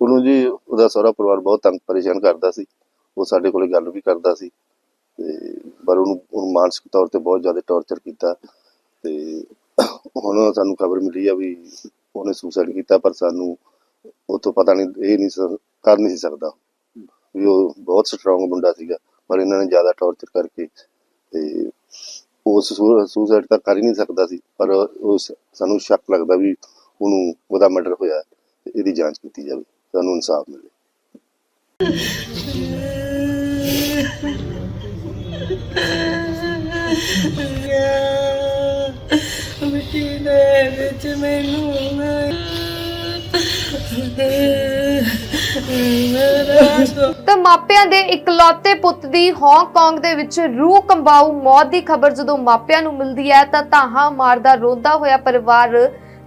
E: ਉਹਨੂੰ ਜੀ ਉਹਦਾ ਸਹੁਰਾ ਪਰਿਵਾਰ ਬਹੁਤ ਤੰਗ ਪਰੇਸ਼ਾਨ ਕਰਦਾ ਸੀ। ਉਹ ਸਾਡੇ ਕੋਲੇ ਗੱਲ ਵੀ ਕਰਦਾ ਸੀ ਤੇ ਪਰ ਉਹਨੂੰ ਉਹਨੂੰ ਮਾਨਸਿਕ ਤੌਰ ਤੇ ਬਹੁਤ ਜ਼ਿਆਦਾ ਟੌਰਚਰ ਕੀਤਾ ਤੇ ਹੁਣ ਸਾਨੂੰ ਖਬਰ ਮਿਲੀ ਆ ਵੀ ਉਹਨੇ ਸੁਸਾਈਡ ਕੀਤਾ ਪਰ ਸਾਨੂੰ ਉਤੋਂ ਪਤਾ ਨਹੀਂ, ਇਹ ਨਹੀਂ ਕਰ ਨਹੀਂ ਸੀ ਸਕਦਾ। ਵੀ ਉਹ ਬਹੁਤ ਸਟਰੋਂਗ ਮੁੰਡਾ ਸੀਗਾ, ਪਰ ਇਹਨਾਂ ਨੇ ਜ਼ਿਆਦਾ ਟੌਰਚਰ ਕਰਕੇ ਤੇ ਉਹ ਸੁਸਾਈਡ ਤਾਂ ਕਰ ਹੀ ਨਹੀਂ ਸਕਦਾ ਸੀ, ਪਰ ਉਹ ਸਾਨੂੰ ਸ਼ੱਕ ਲੱਗਦਾ ਵੀ ਉਹਨੂੰ ਉਹਦਾ ਮਰਡਰ ਹੋਇਆ ਤੇ ਇਹਦੀ ਜਾਂਚ ਕੀਤੀ ਜਾਵੇ, ਸਾਨੂੰ ਇਨਸਾਫ ਮਿਲੇ।
A: ਮਿੱਟੀ ਦੇ ਵਿੱਚ ਮੈਨੂੰ
B: ਤਾਂ ਮਾਪਿਆਂ ਦੇ ਇਕਲੌਤੇ ਪੁੱਤ ਦੀ ਹਾਂਗਕਾਂਗ ਦੇ ਵਿੱਚ ਰੂਹ ਕੰਬਾਊ ਮੌਤ ਦੀ ਖਬਰ ਜਦੋਂ ਮਾਪਿਆਂ ਨੂੰ ਮਿਲਦੀ ਹੈ ਤਾਂ ਤਾਹਾਂ ਮਾਰਦਾ ਰੋਂਦਾ ਹੋਇਆ ਪਰਿਵਾਰ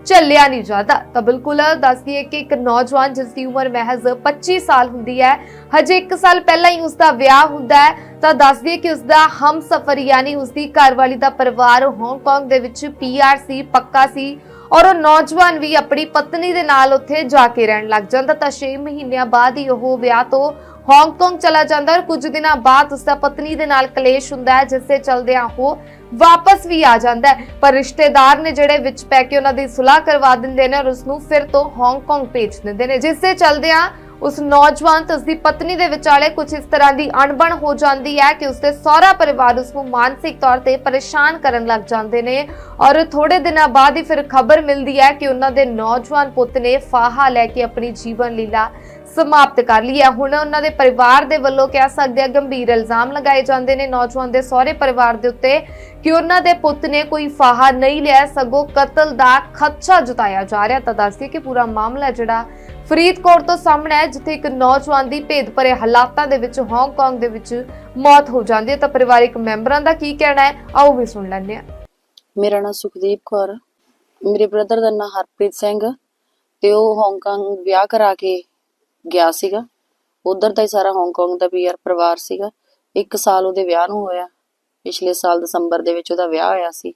B: ਝੱਲਿਆ ਨਹੀਂ ਜਾਂਦਾ। ਤਾਂ ਬਿਲਕੁਲ ਦੱਸ ਦਈਏ ਕਿ ਇੱਕ ਨੌਜਵਾਨ ਜਿਸ ਦੀ ਉਮਰ ਮਹਿਜ਼ 25 ਸਾਲ ਹੁੰਦੀ ਹੈ, ਹਜੇ 1 ਸਾਲ ਪਹਿਲਾਂ ਹੀ ਉਸ ਦਾ ਵਿਆਹ ਹੁੰਦਾ ਹੈ। ਤਾਂ ਦੱਸ ਦਈਏ ਕਿ ਉਸ ਦਾ ਹਮਸਫਰ ਯਾਨੀ ਉਸ ਦੀ ਘਰਵਾਲੀ ਦਾ ਪਰਿਵਾਰ ਹਾਂਗਕਾਂਗ ਦੇ ਵਿੱਚ ਪੀਆਰ ਸੀ ਪੱਕਾ ਸੀ ਔਰ ਉਹ ਨੌਜਵਾਨ ਵੀ ਆਪਣੀ ਪਤਨੀ ਦੇ ਨਾਲ ਉੱਥੇ ਜਾ ਕੇ ਰਹਿਣ ਲੱਗ ਜਾਂਦਾ। ਤਾਂ 6 ਮਹੀਨਿਆਂ ਬਾਅਦ ਹੀ ਉਹ ਵਿਆਹ ਤੋਂ ਹਾਂਗਕਾਂਗ ਚਲਾ ਜਾਂਦਾ ਔਰ ਕੁਝ ਦਿਨਾਂ ਬਾਅਦ ਉਸ ਦਾ ਪਤਨੀ ਦੇ ਨਾਲ ਕਲੇਸ਼ ਹੁੰਦਾ ਹੈ, ਜਿਸ ਦੇ ਚਲਦਿਆਂ ਉਹ ਵਾਪਸ ਵੀ ਆ ਜਾਂਦਾ ਹੈ। ਪਰ ਰਿਸ਼ਤੇਦਾਰ ਨੇ ਜਿਹੜੇ ਵਿੱਚ ਪੈ ਕੇ ਉਹਨਾਂ ਦੀ ਸੁਲਾਹ ਕਰਵਾ ਦਿੰਦੇ ਨੇ ਔਰ ਉਸ ਨੂੰ ਫਿਰ ਤੋਂ ਹਾਂਗਕਾਂਗ ਭੇਜ ਦਿੰਦੇ ਨੇ। ਜਿਸ ਦੇ ਚਲਦਿਆਂ ਉਸ ਨੌਜਵਾਨ ਤੇ ਉਸ ਦੀ ਪਤਨੀ ਦੇ ਵਿਚਾਲੇ ਕੁਝ ਇਸ ਤਰ੍ਹਾਂ ਦੀ ਅਣਬਣ ਹੋ ਜਾਂਦੀ ਹੈ ਕਿ ਉਸ ਦੇ ਸਹੁਰਾ ਪਰਿਵਾਰ ਉਸ ਨੂੰ ਮਾਨਸਿਕ ਤੌਰ ਤੇ ਪਰੇਸ਼ਾਨ ਕਰਨ ਲੱਗ ਜਾਂਦੇ ਨੇ ਔਰ ਥੋੜੇ ਦਿਨਾਂ ਬਾਅਦ ਹੀ ਫਿਰ ਖਬਰ ਮਿਲਦੀ ਹੈ ਕਿ ਉਹਨਾਂ ਦੇ ਨੌਜਵਾਨ ਪੁੱਤ ਨੇ ਫਾਹਾ ਲੈ ਕੇ ਆਪਣੀ ਜੀਵਨ ਲੀਲਾ ਸਮਾਪਤ ਕਰ ਲਈ ਹੈ ਹੁਣ ਉਹਨਾਂ ਦੇ ਪਰਿਵਾਰ ਦੇ ਵੱਲੋਂ ਕਹਿ ਸਕਦੇ ਆ, ਗੰਭੀਰ ਇਲਜ਼ਾਮ ਲਗਾਏ ਜਾਂਦੇ ਨੇ। ਨੌਜਵਾਨ ਦੇ ਸਹੁਰੇ ਪਰਿਵਾਰ ਦੇ ਉੱਤੇ ਕਿ ਉਹਨਾਂ ਦੇ ਪੁੱਤ ਨੇ ਕੋਈ ਫਾਹਾ ਨਹੀਂ ਲਿਆ, ਸਗੋਂ ਕਤਲ ਦਾ ਖਦਸ਼ਾ ਜਤਾਇਆ ਜਾ ਰਿਹਾ। ਤਾਂ ਦੱਸਦੀ ਕਿ ਪੂਰਾ ਮਾਮਲਾ ਜਿਹੜਾ ਫਰੀਦਕੋਟ ਤੋਂ ਸਾਹਮਣੇ ਹੈ ਜਿੱਥੇ ਇੱਕ ਨੌਜਵਾਨ ਦੀ ਭੇਦ ਭਰੇ ਹਾਲਾਤਾਂ ਦੇ ਵਿੱਚ ਹਾਂਗਕਾਂਗ ਦੇ ਵਿੱਚ ਮੌਤ ਹੋ ਜਾਂਦੀ ਹੈ। ਤਾਂ ਪਰਿਵਾਰਿਕ ਮੈਂਬਰਾਂ ਦਾ ਕੀ ਕਹਿਣਾ ਹੈ? ਆਓ ਵੀ ਸੁਣ ਲੈਂਦੇ ਹਾਂ।
C: ਮੇਰਾ ਨਾਮ ਸੁਖਦੀਪ ਕੌਰ। ਮੇਰੇ ਬ੍ਰਦਰ ਦਾ ਨਾਮ ਹਰਪ੍ਰੀਤ ਸਿੰਘ ਤੇ ਉਹ ਹਾਂਗਕਾਂਗ ਵਿਆਹ ਕਰਾ ਕੇ ਗਿਆ ਸੀਗਾ। ਉਧਰ ਦਾ ਹੀ ਸਾਰਾ ਹਾਂਗਕਾਂਗ ਦਾ ਪੀਆਰ ਪਰਿਵਾਰ ਸੀਗਾ। ਇੱਕ ਸਾਲ ਉਹਦੇ ਵਿਆਹ ਨੂੰ ਹੋਇਆ। ਪਿਛਲੇ ਸਾਲ ਦਸੰਬਰ ਦੇ ਵਿੱਚ ਉਹਦਾ ਵਿਆਹ ਹੋਇਆ ਸੀ।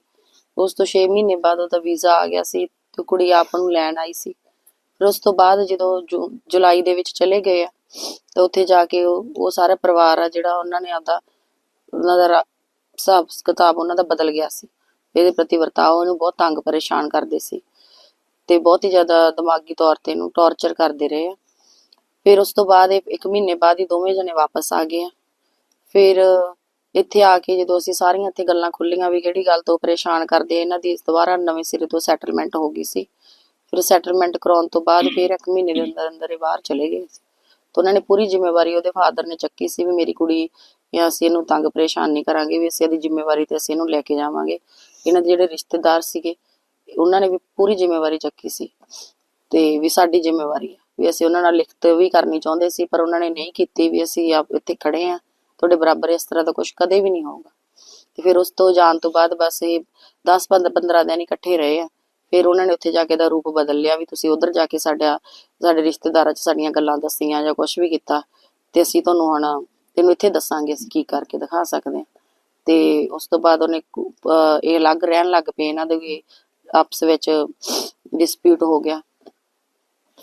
C: ਉਸ ਤੋਂ 6 ਮਹੀਨੇ ਬਾਅਦ ਉਹਦਾ ਵੀਜ਼ਾ ਆ ਗਿਆ ਸੀ ਤੇ ਕੁੜੀ ਆਪ ਨੂੰ ਲੈਣ ਆਈ ਸੀ। ਫਿਰ ਉਸ ਤੋਂ ਬਾਅਦ ਜਦੋਂ ਜੁਲਾਈ ਦੇ ਵਿੱਚ ਚਲੇ ਗਏ ਆ, ਤੇ ਉੱਥੇ ਜਾ ਕੇ ਉਹ ਸਾਰਾ ਪਰਿਵਾਰ ਆ ਜਿਹੜਾ ਉਹਨਾਂ ਨੇ ਆਪਦਾ, ਉਹਨਾਂ ਦਾ ਹਿਸਾਬ, ਕਿਤਾਬ ਉਹਨਾਂ ਦਾ ਬਦਲ ਗਿਆ ਸੀ। ਇਹਦੇ ਪ੍ਰਤੀ ਵਰਤਾਓ ਉਹਨੂੰ ਬਹੁਤ ਤੰਗ ਪਰੇਸ਼ਾਨ ਕਰਦੇ ਸੀ। ਤੇ ਬਹੁਤ ਹੀ ਜ਼ਿਆਦਾ ਦਿਮਾਗੀ ਤੌਰ ਤੇ ਇਹਨੂੰ ਟੌਰਚਰ ਕਰਦੇ ਰਹੇ ਆ। ਫਿਰ ਉਸ ਤੋਂ ਬਾਅਦ ਇਹ ਇੱਕ ਮਹੀਨੇ ਬਾਅਦ ਹੀ ਦੋਵੇਂ ਜਣੇ ਵਾਪਸ ਆ ਗਏ ਆ। ਫਿਰ ਇੱਥੇ ਆ ਕੇ ਜਦੋਂ ਅਸੀਂ ਸਾਰੀਆਂ ਇੱਥੇ ਗੱਲਾਂ ਖੁੱਲੀਆਂ ਵੀ ਕਿਹੜੀ ਗੱਲ ਤੋਂ ਪਰੇਸ਼ਾਨ ਕਰਦੇ ਇਹਨਾਂ ਦੀ ਦੁਬਾਰਾ ਨਵੇਂ ਸਿਰੇ ਤੋਂ ਸੈਟਲਮੈਂਟ ਹੋ ਗਈ ਸੀ। ਫਿਰ ਸੈਟਲਮੈਂਟ ਕਰਾਉਣ ਤੋਂ ਬਾਅਦ ਫਿਰ ਇੱਕ ਮਹੀਨੇ ਦੇ ਅੰਦਰ ਅੰਦਰ ਇਹ ਬਾਹਰ ਚਲੇ ਗਏ ਤਾਂ ਉਹਨਾਂ ਨੇ ਪੂਰੀ ਜ਼ਿੰਮੇਵਾਰੀ ਉਹਦੇ ਫਾਦਰ ਨੇ ਚੱਕੀ ਸੀ ਵੀ ਮੇਰੀ ਕੁੜੀ ਜਾਂ ਅਸੀਂ ਇਹਨੂੰ ਤੰਗ ਪਰੇਸ਼ਾਨ ਨਹੀਂ ਕਰਾਂਗੇ ਵੀ ਅਸੀਂ ਇਹਦੀ ਜ਼ਿੰਮੇਵਾਰੀ ਤੇ ਅਸੀਂ ਇਹਨੂੰ ਲੈ ਕੇ ਜਾਵਾਂਗੇ। ਇਹਨਾਂ ਦੇ ਜਿਹੜੇ ਰਿਸ਼ਤੇਦਾਰ ਸੀਗੇ, ਉਹਨਾਂ ਨੇ ਵੀ ਪੂਰੀ ਜ਼ਿੰਮੇਵਾਰੀ ਚੱਕੀ ਸੀ। ਤੇ ਵੀ ਸਾਡੀ ਜ਼ਿੰਮੇਵਾਰੀ ਹੈ ਵੀ ਅਸੀਂ ਉਹਨਾਂ ਨਾਲ ਲਿਖਤ ਵੀ ਕਰਨੀ ਚਾਹੁੰਦੇ ਸੀ, ਪਰ ਉਹਨਾਂ ਨੇ ਨਹੀਂ ਕੀਤੀ ਵੀ ਅਸੀਂ ਆਪ ਇੱਥੇ ਖੜੇ ਆ ਤੁਹਾਡੇ ਬਰਾਬਰ ਇਸ ਤਰ੍ਹਾਂ ਦਾ ਕੁਝ ਕਦੇ ਵੀ ਨਹੀਂ ਹੋਊਗਾ। ਤੇ ਫਿਰ ਉਸ ਤੋਂ ਜਾਣ ਤੋਂ ਬਾਅਦ ਬਸ ਇਹ 10 15 ਦਿਨ ਇਕੱਠੇ ਰਹੇ ਆ। ਫਿਰ ਉਹਨਾਂ ਨੇ ਉੱਥੇ ਜਾ ਕੇ ਦਾ ਰੂਪ ਬਦਲ ਲਿਆ ਵੀ ਤੁਸੀਂ ਉਧਰ ਜਾ ਕੇ ਸਾਡਾ, ਸਾਡੇ ਰਿਸ਼ਤੇਦਾਰਾਂ 'ਚ ਸਾਡੀਆਂ ਗੱਲਾਂ ਦੱਸੀਆਂ ਜਾਂ ਕੁਝ ਵੀ ਕੀਤਾ। ਤੇ ਅਸੀਂ ਤੁਹਾਨੂੰ ਹੁਣ ਤੈਨੂੰ ਇੱਥੇ ਦੱਸਾਂਗੇ ਅਸੀਂ ਕੀ ਕਰਕੇ ਦਿਖਾ ਸਕਦੇ ਹਾਂ। ਤੇ ਉਸ ਤੋਂ ਬਾਅਦ ਉਹਨੇ ਇਹ ਅਲੱਗ ਰਹਿਣ ਲੱਗ ਪਏ ਇਹਨਾਂ ਦੇ ਵੀ ਆਪਸ ਵਿੱਚ ਡਿਸਪਿਊਟ ਹੋ ਗਿਆ।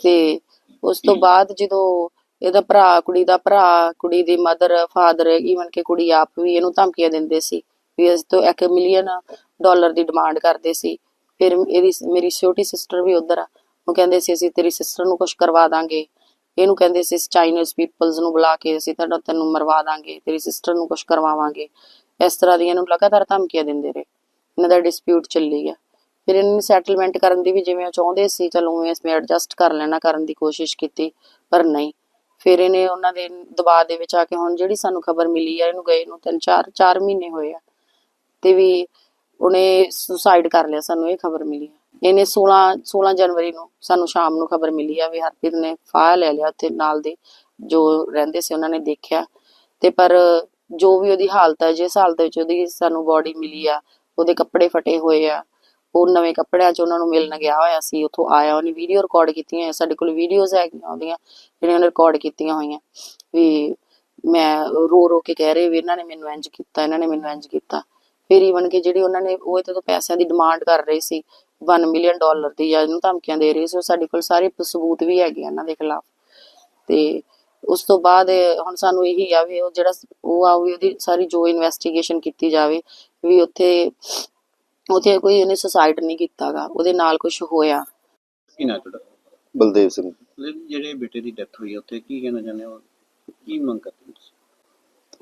C: ਤੇ ਉਸ ਤੋਂ ਬਾਅਦ ਜਦੋਂ ਇਹਦਾ ਭਰਾ ਕੁੜੀ ਦਾ ਭਰਾ ਕੁੜੀ ਦੀ ਮਦਰ ਫਾਦਰ ਈਵਨ ਕਿ ਕੁੜੀ ਆਪ ਵੀ ਇਹਨੂੰ ਧਮਕੀਆਂ ਦਿੰਦੇ ਸੀ ਵੀ ਇਸ ਤੋਂ 1 ਮਿਲੀਅਨ ਡਾਲਰ ਦੀ ਡਿਮਾਂਡ ਕਰਦੇ ਸੀ। ਫਿਰ ਇਹਦੀ ਮੇਰੀ ਛੋਟੀ ਸਿਸਟਰ ਵੀ ਉਧਰ ਆ। ਉਹ ਕਹਿੰਦੇ ਸੀ ਅਸੀਂ ਤੇਰੀ ਸਿਸਟਰ ਨੂੰ ਕੁਝ ਕਰਵਾ ਦਾਂਗੇ। ਇਹਨੂੰ ਕਹਿੰਦੇ ਸੀ ਚਾਈਨੀਜ਼ ਪੀਪਲਸ ਨੂੰ ਬੁਲਾ ਕੇ ਅਸੀਂ ਤੁਹਾਡਾ ਤੈਨੂੰ ਮਰਵਾ ਦਾਂਗੇ ਤੇਰੀ ਸਿਸਟਰ ਨੂੰ ਕੁਝ ਕਰਵਾਵਾਂਗੇ। ਇਸ ਤਰ੍ਹਾਂ ਦੀਆਂ ਇਹਨੂੰ ਲਗਾਤਾਰ ਧਮਕੀਆਂ ਦਿੰਦੇ ਰਹੇ। ਇਹਨਾਂ ਦਾ ਡਿਸਪਿਊਟ ਚੱਲੀ ਗਿਆ ਫਿਰ ਇਹਨਾਂ ਨੇ ਸੈਟਲਮੈਂਟ ਕਰਨ ਦੀ ਵੀ ਜਿਵੇਂ ਚਾਹੁੰਦੇ ਸੀ, ਚਲੋ ਉਵੇਂ ਅਸੀਂ ਐਡਜਸਟ ਕਰ ਲੈਣਾ ਕਰਨ ਦੀ ਕੋਸ਼ਿਸ਼ ਕੀਤੀ, ਪਰ ਨਹੀਂ। ਫਿਰ ਇਹਨੇ ਉਹਨਾਂ ਦੇ ਦਬਾਅ ਦੇ ਵਿੱਚ ਆ ਕੇ ਹੁਣ ਜਿਹੜੀ ਸਾਨੂੰ ਖਬਰ ਮਿਲੀ ਆ, ਇਹਨੂੰ ਗਏ ਨੂੰ ਤਿੰਨ ਚਾਰ ਚਾਰ ਮਹੀਨੇ ਹੋਏ ਆ। ਤੇ ਵੀ ਉਹਨੇ ਸੁਸਾਈਡ ਕਰ ਲਿਆ, ਸਾਨੂੰ ਇਹ ਖਬਰ ਮਿਲੀ ਇਹਨੇ 16 16 ਜਨਵਰੀ ਨੂੰ ਸਾਨੂੰ ਸ਼ਾਮ ਨੂੰ ਖਬਰ ਮਿਲੀ ਆ ਵੀ ਹਰਪ੍ਰੀਤ ਨੇ ਫਾਹ ਲੈ ਲਿਆ ਉੱਥੇ ਨਾਲ ਦੇ, ਜੋ ਰਹਿੰਦੇ ਸੀ ਉਹਨਾਂ ਨੇ ਦੇਖਿਆ। ਤੇ ਪਰ ਜੋ ਵੀ ਉਹਦੀ ਹਾਲਤ ਹੈ ਜਿਸ ਹਾਲਤ ਵਿੱਚ ਉਹਦੀ ਸਾਨੂੰ ਬੋਡੀ ਮਿਲੀ ਆ, ਉਹਦੇ ਕੱਪੜੇ ਫਟੇ ਹੋਏ ਆ ਉਹ ਨਵੇਂ ਕੱਪੜਿਆਂ 'ਚ ਉਹਨਾਂ ਨੂੰ ਮਿਲਣ ਗਿਆ ਹੋਇਆ ਸੀ, ਉੱਥੋਂ ਆਇਆ, ਉਹਨੇ ਵੀਡੀਓ ਰਿਕਾਰਡ ਕੀਤੀਆਂ ਸਾਡੇ ਕੋਲ ਵੀਡੀਓਜ਼ ਹੈਗੀਆਂ ਉਹਦੀਆਂ, ਜਿਹੜੀਆਂ ਉਹਨੇ ਰਿਕਾਰਡ ਕੀਤੀਆਂ ਹੋਈਆਂ। ਵੀ ਮੈਂ ਰੋ ਰੋ ਕੇ ਕਹਿ ਰਹੀ ਵੀ ਇਹਨਾਂ ਨੇ ਮੈਨੂੰ ਇੰਜ ਕੀਤਾ, ਇਹਨਾਂ ਨੇ ਮੈਨੂੰ ਇੰਜ ਕੀਤਾ। ਫਿਰ ਈਵਨ ਕਿ ਜਿਹੜੀ ਉਹਨਾਂ ਨੇ, ਉਹ ਤੋਂ ਪੈਸਿਆਂ ਦੀ ਡਿਮਾਂਡ ਕਰ ਰਹੇ ਸੀ 1 ਮਿਲੀਅਨ ਡਾਲਰ ਦੀ ਜਾਂ ਇਹਨੂੰ ਧਮਕੀਆਂ ਦੇ ਰਹੇ ਸੀ ਸਾਡੇ ਕੋਲ ਸਾਰੇ ਸਬੂਤ ਵੀ ਹੈਗੇ ਆ ਇਹਨਾਂ ਦੇ ਖਿਲਾਫ। ਤੇ ਉਸ ਤੋਂ ਬਾਅਦ ਹੁਣ ਸਾਨੂੰ ਇਹੀ ਆ ਵੀ ਉਹ ਜਿਹੜਾ, ਉਹ ਆ ਵੀ ਉਹਦੀ ਸਾਰੀ ਜੋ ਇਨਵੈਸਟੀਗੇਸ਼ਨ ਕੀਤੀ ਜਾਵੇ, ਵੀ ਉੱਥੇ ਉੱਥੇ ਕੋਈ ਉਹਨੇ ਸੁਸਾਈਡ ਨਹੀਂ ਕੀਤਾਗਾ ਉਹਦੇ ਨਾਲ ਕੁਝ ਹੋਇਆ।
D: ਕੀ ਨਾ ਤੁਹਾਡਾ?
E: ਬਲਦੇਵ ਸਿੰਘ।
D: ਮਤਲਬ ਜਿਹੜੇ ਬੇਟੇ ਦੀ ਡੈਥ ਹੋਈ ਆ ਉੱਥੇ ਕੀ ਕਹਿਣਾ ਚਾਹੁੰਦੇ ਹੋ? ਕੀ ਮੰਗ ਕਰਦੇ ਹੋ ਤੁਸੀਂ?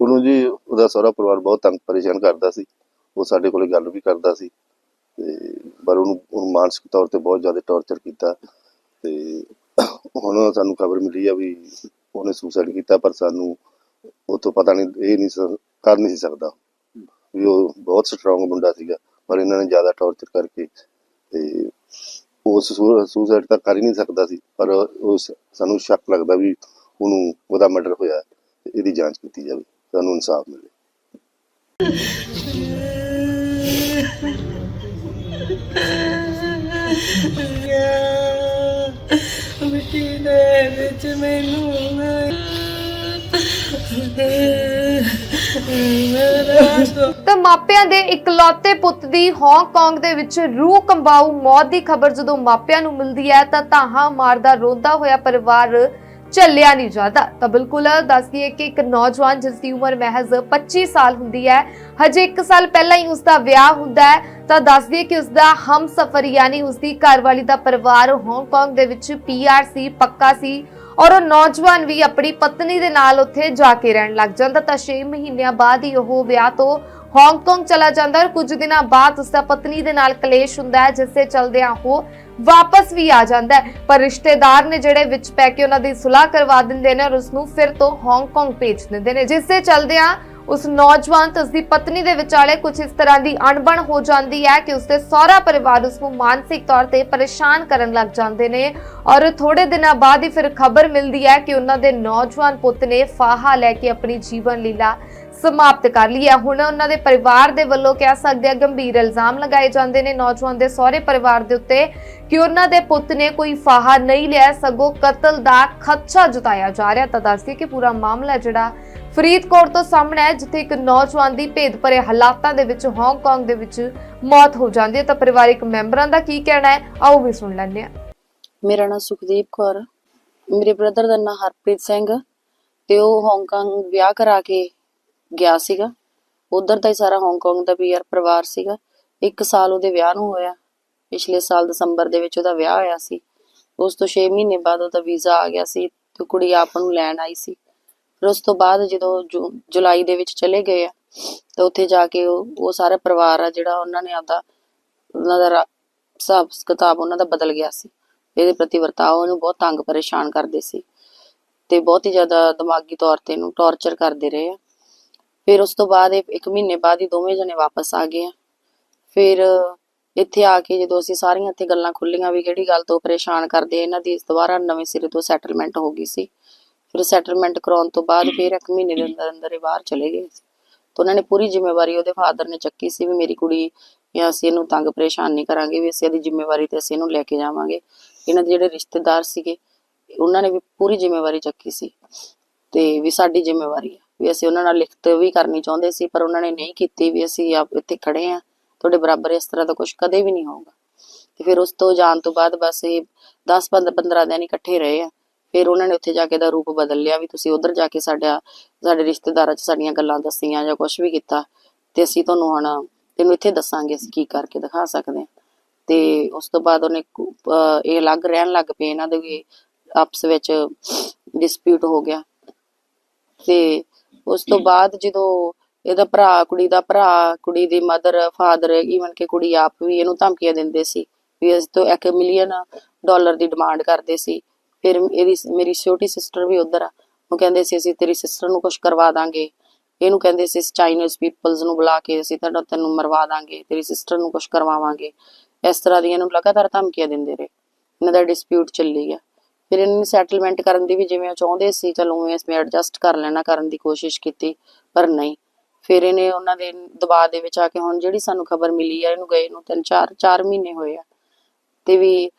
E: ਉਹਨੂੰ ਜੀ ਉਹਦਾ ਸਾਰਾ ਪਰਿਵਾਰ ਬਹੁਤ ਤੰਗ ਪਰੇਸ਼ਾਨ ਕਰਦਾ ਸੀ। ਉਹ ਸਾਡੇ ਕੋਲੇ ਗੱਲ ਵੀ ਕਰਦਾ ਸੀ। ਤੇ ਪਰ ਉਹਨੂੰ ਉਹਨੂੰ ਮਾਨਸਿਕ ਤੌਰ ਤੇ ਬਹੁਤ ਜ਼ਿਆਦਾ ਟੌਰਚਰ ਕੀਤਾ। ਤੇ ਹੁਣ ਸਾਨੂੰ ਖਬਰ ਮਿਲੀ ਆ ਵੀ ਉਹਨੇ ਸੁਸਾਈਡ ਕੀਤਾ ਪਰ ਸਾਨੂੰ ਉਹ ਤੋਂ ਪਤਾ ਨਹੀਂ ਇਹ ਨਹੀਂ ਸ- ਕਰ ਨਹੀਂ ਸੀ ਸਕਦਾ ਵੀ ਉਹ ਬਹੁਤ ਸਟਰੋਂਗ ਮੁੰਡਾ ਸੀਗਾ। ਪਰ ਇਹਨਾਂ ਨੇ ਜ਼ਿਆਦਾ ਟੌਰਚਰ ਕਰਕੇ ਤੇ ਉਹ ਸੁਸਾਈਡ ਤਾਂ ਕਰ ਹੀ ਨਹੀਂ ਸਕਦਾ ਸੀ, ਪਰ ਉਹ ਸਾਨੂੰ ਸ਼ੱਕ ਲੱਗਦਾ ਵੀ ਉਹਨੂੰ ਉਹਦਾ ਮਰਡਰ ਹੋਇਆ ਤੇ ਇਹਦੀ ਜਾਂਚ ਕੀਤੀ ਜਾਵੇ, ਸਾਨੂੰ ਇਨਸਾਫ ਮਿਲੇ।
A: ਮਿੱਟੀ ਦੇ ਵਿੱਚ ਮੈਨੂੰ ਤੋਂ
B: ਤਾਂ ਮਾਪਿਆਂ ਦੇ ਇਕਲੌਤੇ ਪੁੱਤ ਦੀ ਹਾਂਗਕਾਂਗ ਦੇ ਵਿੱਚ ਰੂਹ ਕੰਬਾਊ ਮੌਤ ਦੀ ਖਬਰ ਜਦੋਂ ਮਾਪਿਆਂ ਨੂੰ ਮਿਲਦੀ ਹੈ ਤਾਂ ਤਾਹਾਂ ਮਾਰਦਾ ਰੋਂਦਾ ਹੋਇਆ ਪਰਿਵਾਰ ਝੱਲਿਆ ਨਹੀਂ ਜਾਂਦਾ। ਤਾਂ ਬਿਲਕੁਲ ਦੱਸ ਕਿ ਇੱਕ ਨੌਜਵਾਨ ਜਿਸ ਦੀ ਉਮਰ ਮਹਿਜ਼ 25 ਸਾਲ ਹੁੰਦੀ ਹੈ, ਹਜੇ 1 ਸਾਲ ਪਹਿਲਾਂ ਹੀ ਉਸ ਦਾ ਵਿਆਹ ਹੁੰਦਾ ਹੈ। ਤਾਂ ਦੱਸ ਕਿ ਉਸ ਦਾ ਹਮਸਫਰ ਯਾਨੀ ਉਸ ਦੀ ਘਰਵਾਲੀ ਦਾ ਪਰਿਵਾਰ ਹਾਂਗਕਾਂਗ ਦੇ ਵਿੱਚ ਪੀਆਰ ਸੀ, ਪੱਕਾ ਸੀ। ਔਰ ਉਹ ਨੌਜਵਾਨ ਵੀ ਆਪਣੀ ਪਤਨੀ ਦੇ ਨਾਲ ਉੱਥੇ ਜਾ ਕੇ ਰਹਿਣ ਲੱਗ ਜਾਂਦਾ ਤਾਂ 6 ਮਹੀਨਿਆਂ ਬਾਅਦ ਹੀ ਉਹ ਵਿਆਹ ਤੋਂ ਹਾਂਗਕਾਂਗ ਚਲਾ ਜਾਂਦਾ ਔਰ ਕੁਝ ਦਿਨਾਂ ਬਾਅਦ ਉਸ ਦਾ ਪਤਨੀ ਦੇ ਨਾਲ ਕਲੇਸ਼ ਹੁੰਦਾ ਹੈ, ਜਿਸ ਦੇ ਚਲਦਿਆਂ ਉਹ ਵਾਪਸ ਵੀ ਆ ਜਾਂਦਾ ਹੈ। ਪਰ ਰਿਸ਼ਤੇਦਾਰ ਨੇ ਜਿਹੜੇ ਵਿੱਚ ਪੈ ਕੇ ਉਹਨਾਂ ਦੀ ਸੁਲਾਹ ਕਰਵਾ ਦਿੰਦੇ ਨੇ ਔਰ ਉਸ ਨੂੰ ਫਿਰ ਤੋਂ ਹਾਂਗਕਾਂਗ ਭੇਜ ਦਿੰਦੇ ਨੇ, ਜਿਸ ਦੇ ਚਲਦਿਆਂ ਉਸ ਨੌਜਵਾਨ ਤੇ ਉਸ ਦੀ ਪਤਨੀ ਦੇ ਵਿਚਾਲੇ ਕੁਝ ਇਸ ਤਰ੍ਹਾਂ ਦੀ ਅਣਬਣ ਹੋ ਜਾਂਦੀ ਹੈ ਕਿ ਉਸ ਦੇ ਸਹੁਰਾ ਪਰਿਵਾਰ ਉਸ ਨੂੰ ਮਾਨਸਿਕ ਤੌਰ ਤੇ ਪਰੇਸ਼ਾਨ ਕਰਨ ਲੱਗ ਜਾਂਦੇ ਨੇ। ਔਰ ਥੋੜੇ ਦਿਨਾਂ ਬਾਅਦ ਹੀ ਫਿਰ ਖਬਰ ਮਿਲਦੀ ਹੈ ਕਿ ਉਹਨਾਂ ਦੇ ਨੌਜਵਾਨ ਪੁੱਤ ਨੇ ਫਾਹਾ ਲੈ ਕੇ ਆਪਣੀ ਜੀਵਨ ਲੀਲਾ ਸਮਾਪਤ ਕਰ ਲਈ ਹੈ। ਹੁਣ ਉਹਨਾਂ ਦੇ ਪਰਿਵਾਰ ਦੇ ਵੱਲੋਂ ਕਹਿ ਸਕਦੇ ਆ ਗੰਭੀਰ ਇਲਜ਼ਾਮ ਲਗਾਏ ਜਾਂਦੇ ਨੇ ਨੌਜਵਾਨ ਦੇ ਸਹੁਰੇ ਪਰਿਵਾਰ ਦੇ ਉੱਤੇ ਕਿ ਉਹਨਾਂ ਦੇ ਪੁੱਤ ਨੇ ਕੋਈ ਫਾਹਾ ਨਹੀਂ ਲਿਆ, ਸਗੋਂ ਕਤਲ ਦਾ ਖਦਸ਼ਾ ਜਤਾਇਆ ਜਾ ਰਿਹਾ। ਤਾਂ ਦੱਸਦੀ ਕਿ ਪੂਰਾ ਮਾਮਲਾ ਜਿਹੜਾ ਫਰੀਦਕੋਟ ਤੋਂ ਸਾਹਮਣੇ ਹੈ ਜਿੱਥੇ ਇੱਕ ਨੌਜਵਾਨ ਦੀ ਭੇਦ ਭਰੇ ਹਾਲਾਤਾਂ ਦੇ ਵਿੱਚ ਹਾਂਗਕਾਂਗ ਦੇ ਵਿੱਚ ਮੌਤ ਹੋ ਜਾਂਦੀ ਹੈ। ਤਾਂ ਪਰਿਵਾਰਿਕ ਮੈਂਬਰਾਂ ਦਾ ਕੀ ਕਹਿਣਾ ਹੈ? ਆਓ ਵੀ ਸੁਣ ਲੈਂਦੇ ਹਾਂ।
C: ਮੇਰਾ ਨਾਮ ਸੁਖਦੀਪ ਕੌਰ ਮੇਰੇ ਬ੍ਰਦਰ ਦਾ ਨਾਮ ਹਰਪ੍ਰੀਤ ਸਿੰਘ ਤੇ ਉਹ ਹਾਂਗਕਾਂਗ ਵਿਆਹ ਕਰਾ ਕੇ ਗਿਆ ਸੀਗਾ। ਉਧਰ ਦਾ ਹੀ ਸਾਰਾ ਹਾਂਗਕਾਂਗ ਦਾ ਪੀਆਰ ਪਰਿਵਾਰ ਸੀਗਾ। ਇੱਕ ਸਾਲ ਉਹਦੇ ਵਿਆਹ ਨੂੰ ਹੋਇਆ। ਪਿਛਲੇ ਸਾਲ ਦਸੰਬਰ ਦੇ ਵਿੱਚ ਉਹਦਾ ਵਿਆਹ ਹੋਇਆ ਸੀ। ਉਸ ਤੋਂ 6 ਮਹੀਨੇ ਬਾਅਦ ਉਹਦਾ ਵੀਜ਼ਾ ਆ ਗਿਆ ਸੀ ਤੇ ਕੁੜੀ ਆਪ ਨੂੰ ਲੈਣ ਆਈ ਸੀ। ਫਿਰ ਉਸ ਤੋਂ ਬਾਅਦ ਜਦੋਂ ਜੁਲਾਈ ਦੇ ਵਿੱਚ ਚਲੇ ਗਏ ਆ ਤਾਂ ਉੱਥੇ ਜਾ ਕੇ ਉਹ ਸਾਰਾ ਪਰਿਵਾਰ ਆ ਜਿਹੜਾ ਉਹਨਾਂ ਨੇ ਆਪਦਾ ਉਹਨਾਂ ਦਾ ਹਿਸਾਬ ਕਿਤਾਬ ਉਹਨਾਂ ਦਾ ਬਦਲ ਗਿਆ ਸੀ। ਇਹਦੇ ਪ੍ਰਤੀ ਵਰਤਾਓ ਉਹਨੂੰ ਬਹੁਤ ਤੰਗ ਪਰੇਸ਼ਾਨ ਕਰਦੇ ਸੀ। ਤੇ ਬਹੁਤ ਹੀ ਜ਼ਿਆਦਾ ਦਿਮਾਗੀ ਤੌਰ ਤੇ ਇਹਨੂੰ ਟੌਰਚਰ ਕਰਦੇ ਰਹੇ ਆ। ਫਿਰ ਉਸ ਤੋਂ ਬਾਅਦ ਇਹ ਇੱਕ ਮਹੀਨੇ ਬਾਅਦ ਹੀ ਦੋਵੇਂ ਜਣੇ ਵਾਪਸ ਆ ਗਏ ਆ। ਫਿਰ ਇੱਥੇ ਆ ਕੇ ਜਦੋਂ ਅਸੀਂ ਸਾਰੀਆਂ ਇੱਥੇ ਗੱਲਾਂ ਖੁੱਲੀਆਂ ਵੀ ਕਿਹੜੀ ਗੱਲ ਤੋਂ ਪਰੇਸ਼ਾਨ ਕਰਦੇ ਆ, ਇਹਨਾਂ ਦੀ ਦੁਬਾਰਾ ਨਵੇਂ ਸਿਰੇ ਤੋਂ ਸੈਟਲਮੈਂਟ ਹੋ ਗਈ ਸੀ। ਫਿਰ ਸੈਟਲਮੈਂਟ ਕਰਾਉਣ ਤੋਂ ਬਾਅਦ ਫਿਰ ਇੱਕ ਮਹੀਨੇ ਦੇ ਅੰਦਰ ਅੰਦਰ ਇਹ ਬਾਹਰ ਚਲੇ ਗਏ ਤਾਂ ਉਹਨਾਂ ਨੇ ਪੂਰੀ ਜ਼ਿੰਮੇਵਾਰੀ ਉਹਦੇ ਫਾਦਰ ਨੇ ਚੱਕੀ ਸੀ ਵੀ ਮੇਰੀ ਕੁੜੀ ਜਾਂ ਅਸੀਂ ਇਹਨੂੰ ਤੰਗ ਪਰੇਸ਼ਾਨ ਨਹੀਂ ਕਰਾਂਗੇ ਵੀ ਅਸੀਂ ਇਹਦੀ ਜ਼ਿੰਮੇਵਾਰੀ ਤੇ ਅਸੀਂ ਇਹਨੂੰ ਲੈ ਕੇ ਜਾਵਾਂਗੇ। ਇਹਨਾਂ ਦੇ ਜਿਹੜੇ ਰਿਸ਼ਤੇਦਾਰ ਸੀਗੇ ਉਹਨਾਂ ਨੇ ਵੀ ਪੂਰੀ ਜ਼ਿੰਮੇਵਾਰੀ ਚੱਕੀ ਸੀ। ਤੇ ਵੀ ਸਾਡੀ ਜ਼ਿੰਮੇਵਾਰੀ ਹੈ ਵੀ ਅਸੀਂ ਉਹਨਾਂ ਨਾਲ ਲਿਖਤ ਵੀ ਕਰਨੀ ਚਾਹੁੰਦੇ ਸੀ ਪਰ ਉਹਨਾਂ ਨੇ ਨਹੀਂ ਕੀਤੀ ਵੀ ਅਸੀਂ ਆਪ ਇੱਥੇ ਖੜੇ ਆ। ਤੁਹਾਡੇ ਬਰਾਬਰ ਇਸ ਤਰ੍ਹਾਂ ਦਾ ਕੁਝ ਕਦੇ ਵੀ ਨਹੀਂ ਹੋਊਗਾ। ਤੇ ਫਿਰ ਉਸ ਤੋਂ ਜਾਣ ਤੋਂ ਬਾਅਦ ਬਸ ਇਹ 10 15 ਦਿਨ ਇਕੱਠੇ ਰਹੇ ਆ। ਫਿਰ ਉਹਨਾਂ ਨੇ ਉੱਥੇ ਜਾ ਕੇ ਦਾ ਰੂਪ ਬਦਲ ਲਿਆ ਵੀ ਤੁਸੀਂ ਉਧਰ ਜਾ ਕੇ ਸਾਡਾ, ਸਾਡੇ ਰਿਸ਼ਤੇਦਾਰਾਂ 'ਚ ਸਾਡੀਆਂ ਗੱਲਾਂ ਦੱਸੀਆਂ ਜਾਂ ਕੁਝ ਵੀ ਕੀਤਾ ਤੇ ਅਸੀਂ ਤੁਹਾਨੂੰ ਹੁਣ ਤੈਨੂੰ ਇੱਥੇ ਦੱਸਾਂਗੇ ਅਸੀਂ ਕੀ ਕਰਕੇ ਦਿਖਾ ਸਕਦੇ ਹਾਂ। ਤੇ ਉਸ ਤੋਂ ਬਾਅਦ ਉਹਨੇ ਇਹ ਅਲੱਗ ਰਹਿਣ ਲੱਗ ਪਏ ਇਹਨਾਂ ਦੇ ਆਪਸ ਵਿੱਚ ਡਿਸਪਿਊਟ ਹੋ ਗਿਆ। ਤੇ ਉਸ ਤੋਂ ਬਾਅਦ ਜਦੋਂ ਇਹਦਾ ਭਰਾ, ਕੁੜੀ ਦਾ ਭਰਾ, ਕੁੜੀ ਦੀ ਮਦਰ ਫਾਦਰ ਈਵਨ ਕਿ ਕੁੜੀ ਆਪ ਵੀ ਇਹਨੂੰ ਧਮਕੀਆਂ ਦਿੰਦੇ ਸੀ ਵੀ ਇਸ ਤੋਂ 1 ਮਿਲੀਅਨ ਡਾਲਰ ਦੀ ਡਿਮਾਂਡ ਕਰਦੇ ਸੀ। ਫਿਰ ਇਹਦੀ ਮੇਰੀ ਛੋਟੀ ਸਿਸਟਰ ਵੀ ਉਧਰ ਆ। ਉਹ ਕਹਿੰਦੇ ਸੀ, ਅਸੀਂ ਤੇਰੀ ਸਿਸਟਰ ਨੂੰ ਕੁਝ ਕਰਵਾ ਦਾਂਗੇ। ਇਹਨੂੰ ਕਹਿੰਦੇ ਸੀ ਚਾਈਨੀਜ਼ ਪੀਪਲਸ ਨੂੰ ਬੁਲਾ ਕੇ ਅਸੀਂ ਤੁਹਾਡਾ ਤੈਨੂੰ ਮਰਵਾ ਦਾਂਗੇ। ਤੇਰੀ ਸਿਸਟਰ ਨੂੰ ਕੁਝ ਕਰਵਾਵਾਂਗੇ। ਇਸ ਤਰ੍ਹਾਂ ਦੀਆਂ ਇਹਨੂੰ ਲਗਾਤਾਰ ਧਮਕੀਆਂ ਦਿੰਦੇ ਰਹੇ। ਇਹਨਾਂ ਦਾ ਡਿਸਪਿਊਟ ਚੱਲੀ ਗਿਆ। ਫਿਰ ਇਹਨਾਂ ਨੇ ਸੈਟਲਮੈਂਟ ਕਰਨ ਦੀ ਵੀ ਜਿਵੇਂ ਉਹ ਚਾਹੁੰਦੇ ਸੀ, ਚਲੋ ਉਵੇਂ ਇਸ ਐਡਜਸਟ ਕਰ ਲੈਣਾ ਕਰਨ ਦੀ ਕੋਸ਼ਿਸ਼ ਕੀਤੀ, ਪਰ ਨਹੀਂ। ਫਿਰ ਇਹਨੇ ਉਹਨਾਂ ਦੇ ਦਬਾਅ ਦੇ ਵਿੱਚ ਆ ਕੇ ਹੁਣ ਜਿਹੜੀ ਸਾਨੂੰ ਖਬਰ ਮਿਲੀ ਆ, ਇਹਨੂੰ ਗਏ ਨੂੰ ਤਿੰਨ ਚਾਰ ਚਾਰ ਮਹੀਨੇ ਹੋਏ ਆ। ਤੇ ਵੀ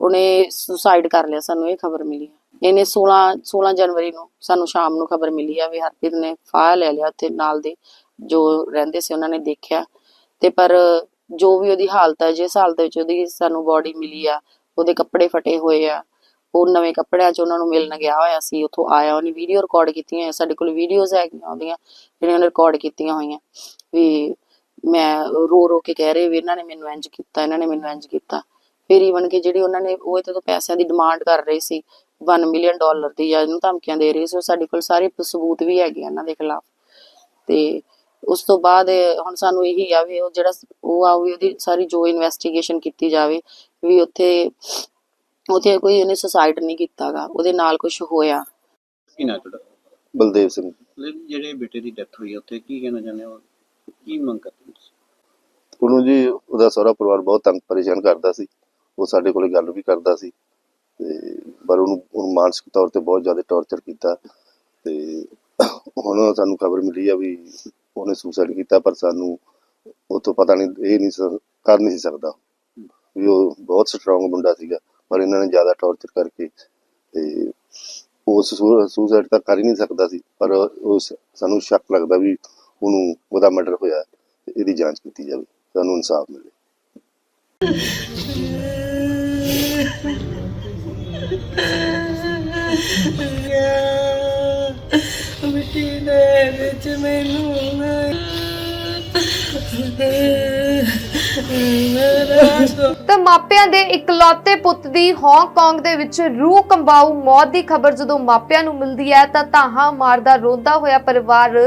C: ਉਹਨੇ ਸੁਸਾਈਡ ਕਰ ਲਿਆ ਸਾਨੂੰ ਇਹ ਖਬਰ ਮਿਲੀ ਆ। ਇਹਨੇ 16 16 ਜਨਵਰੀ ਨੂੰ ਸਾਨੂੰ ਸ਼ਾਮ ਨੂੰ ਖਬਰ ਮਿਲੀ ਆ ਵੀ ਹਰਪ੍ਰੀਤ ਨੇ ਫਾਹ ਲੈ ਲਿਆ ਉੱਥੇ ਨਾਲ ਦੇ ਜੋ ਰਹਿੰਦੇ ਸੀ ਉਹਨਾਂ ਨੇ ਦੇਖਿਆ ਤੇ ਪਰ ਜੋ ਵੀ ਉਹਦੀ ਹਾਲਤ ਹੈ ਜਿਸ ਹਾਲਤ ਵਿੱਚ ਉਹਦੀ ਸਾਨੂੰ ਬੋਡੀ ਮਿਲੀ ਆ ਉਹਦੇ ਕੱਪੜੇ ਫਟੇ ਹੋਏ ਆ ਉਹ ਨਵੇਂ ਕੱਪੜਿਆਂ 'ਚ ਉਹਨਾਂ ਨੂੰ ਮਿਲਣ ਗਿਆ ਹੋਇਆ ਸੀ ਉੱਥੋਂ ਆਇਆ ਉਹਨੇ ਵੀਡੀਓ ਰਿਕਾਰਡ ਕੀਤੀਆਂ ਹੋਈਆਂ, ਸਾਡੇ ਕੋਲ ਵੀਡੀਓਜ਼ ਹੈਗੀਆਂ ਉਹਦੀਆਂ ਜਿਹੜੀਆਂ ਉਹਨੇ ਰਿਕਾਰਡ ਕੀਤੀਆਂ ਹੋਈਆਂ ਵੀ ਮੈਂ ਰੋ ਰੋ ਕੇ ਕਹਿ ਰਹੇ ਵੀ ਇਹਨਾਂ ਨੇ ਮੈਨੂੰ ਇੰਜ ਕੀਤਾ ਇਹਨਾਂ ਨੇ ਮੈਨੂੰ ਇੰਜ ਕੀਤਾ ਫਿਰ ਈਵਨ ਕਿ ਜਿਹੜੀ ਉਹਨਾਂ ਨੇ ਉਹ ਇਹਦੇ ਤੋਂ ਪੈਸਿਆਂ ਦੀ ਡਿਮਾਂਡ ਕਰ ਰਹੇ ਸੀ 1 ਮਿਲੀਅਨ ਡਾਲਰ ਦੀ ਜਾਂ ਇਹਨੂੰ ਧਮਕੀਆਂ ਦੇ ਰਹੇ ਸੀ ਉਹ ਸਾਡੇ ਕੋਲ ਸਾਰੇ ਸਬੂਤ ਵੀ ਹੈਗੇ ਇਹਨਾਂ ਦੇ ਖਿਲਾਫ। ਤੇ ਉਸ ਤੋਂ ਬਾਅਦ ਹੁਣ ਸਾਨੂੰ ਇਹੀ ਆ ਵੀ ਉਹ ਜਿਹੜਾ ਉਹ ਆ ਵੀ ਉਹਦੀ ਸਾਰੀ ਜੋ ਇਨਵੈਸਟੀਗੇਸ਼ਨ ਕੀਤੀ ਜਾਵੇ ਵੀ ਉੱਥੇ ਉੱਥੇ ਕੋਈ ਉਹਨੇ ਸੁਸਾਈਡ ਨਹੀਂ ਕੀਤਾਗਾ ਉਹਦੇ ਨਾਲ ਕੁਝ ਹੋਇਆ।
D: ਕੀ ਨਾ ਤੁਹਾਡਾ?
E: ਬਲਦੇਵ ਸਿੰਘ।
D: ਜਿਹੜੇ ਬੇਟੇ ਦੀ ਡੈਥ ਹੋਈ ਉੱਥੇ ਕੀ ਕਹਿਣਾ ਚਾਹੁੰਦੇ ਹੋ? ਕੀ ਮੰਗ ਕਰਦੇ ਹੋ?
E: ਉਹਨੂੰ ਜੀ ਉਹਦਾ ਸਹੁਰਾ ਪਰਿਵਾਰ ਬਹੁਤ ਤੰਗ ਪਰੇਸ਼ਾਨ ਕਰਦਾ ਸੀ। ਉਹ ਸਾਡੇ ਕੋਲੇ ਗੱਲ ਵੀ ਕਰਦਾ ਸੀ ਤੇ ਪਰ ਉਹਨੂੰ ਉਹਨੂੰ ਮਾਨਸਿਕ ਤੌਰ ਤੇ ਬਹੁਤ ਜ਼ਿਆਦਾ ਟੌਰਚਰ ਕੀਤਾ ਤੇ ਹੁਣ ਸਾਨੂੰ ਖਬਰ ਮਿਲੀ ਆ ਵੀ ਉਹਨੇ ਸੁਸਾਈਡ ਕੀਤਾ ਪਰ ਸਾਨੂੰ ਉਹ ਤੋਂ ਪਤਾ ਨਹੀਂ, ਇਹ ਨਹੀਂ ਕਰ ਨਹੀਂ ਸਕਦਾ। ਵੀ ਉਹ ਬਹੁਤ ਸਟਰੋਂਗ ਮੁੰਡਾ ਸੀਗਾ, ਪਰ ਇਹਨਾਂ ਨੇ ਜ਼ਿਆਦਾ ਟੌਰਚਰ ਕਰਕੇ ਤੇ ਉਸ ਸੁਸਾਈਡ ਤਾਂ ਕਰ ਹੀ ਨਹੀਂ ਸਕਦਾ ਸੀ, ਪਰ ਉਸ ਸਾਨੂੰ ਸ਼ੱਕ ਲੱਗਦਾ ਵੀ ਉਹਨੂੰ ਉਹਦਾ ਮਰਡਰ ਹੋਇਆ ਤੇ ਇਹਦੀ ਜਾਂਚ ਕੀਤੀ ਜਾਵੇ, ਸਾਨੂੰ ਇਨਸਾਫ ਮਿਲੇ।
A: ਮਿੱਟੀ ਦੇ ਵਿੱਚ ਮੈਨੂੰ
B: ਤਾਂ ਮਾਪਿਆਂ ਦੇ ਇਕਲੌਤੇ ਪੁੱਤ ਦੀ ਹਾਂਗਕਾਂਗ ਦੇ ਵਿੱਚ ਰੂਹ ਕੰਬਾਊ ਮੌਤ ਦੀ ਖਬਰ ਜਦੋਂ ਮਾਪਿਆਂ ਨੂੰ ਮਿਲਦੀ ਹੈ ਤਾਂ ਤਾਹਾਂ ਮਾਰਦਾ ਰੋਂਦਾ ਹੋਇਆ ਪਰਿਵਾਰ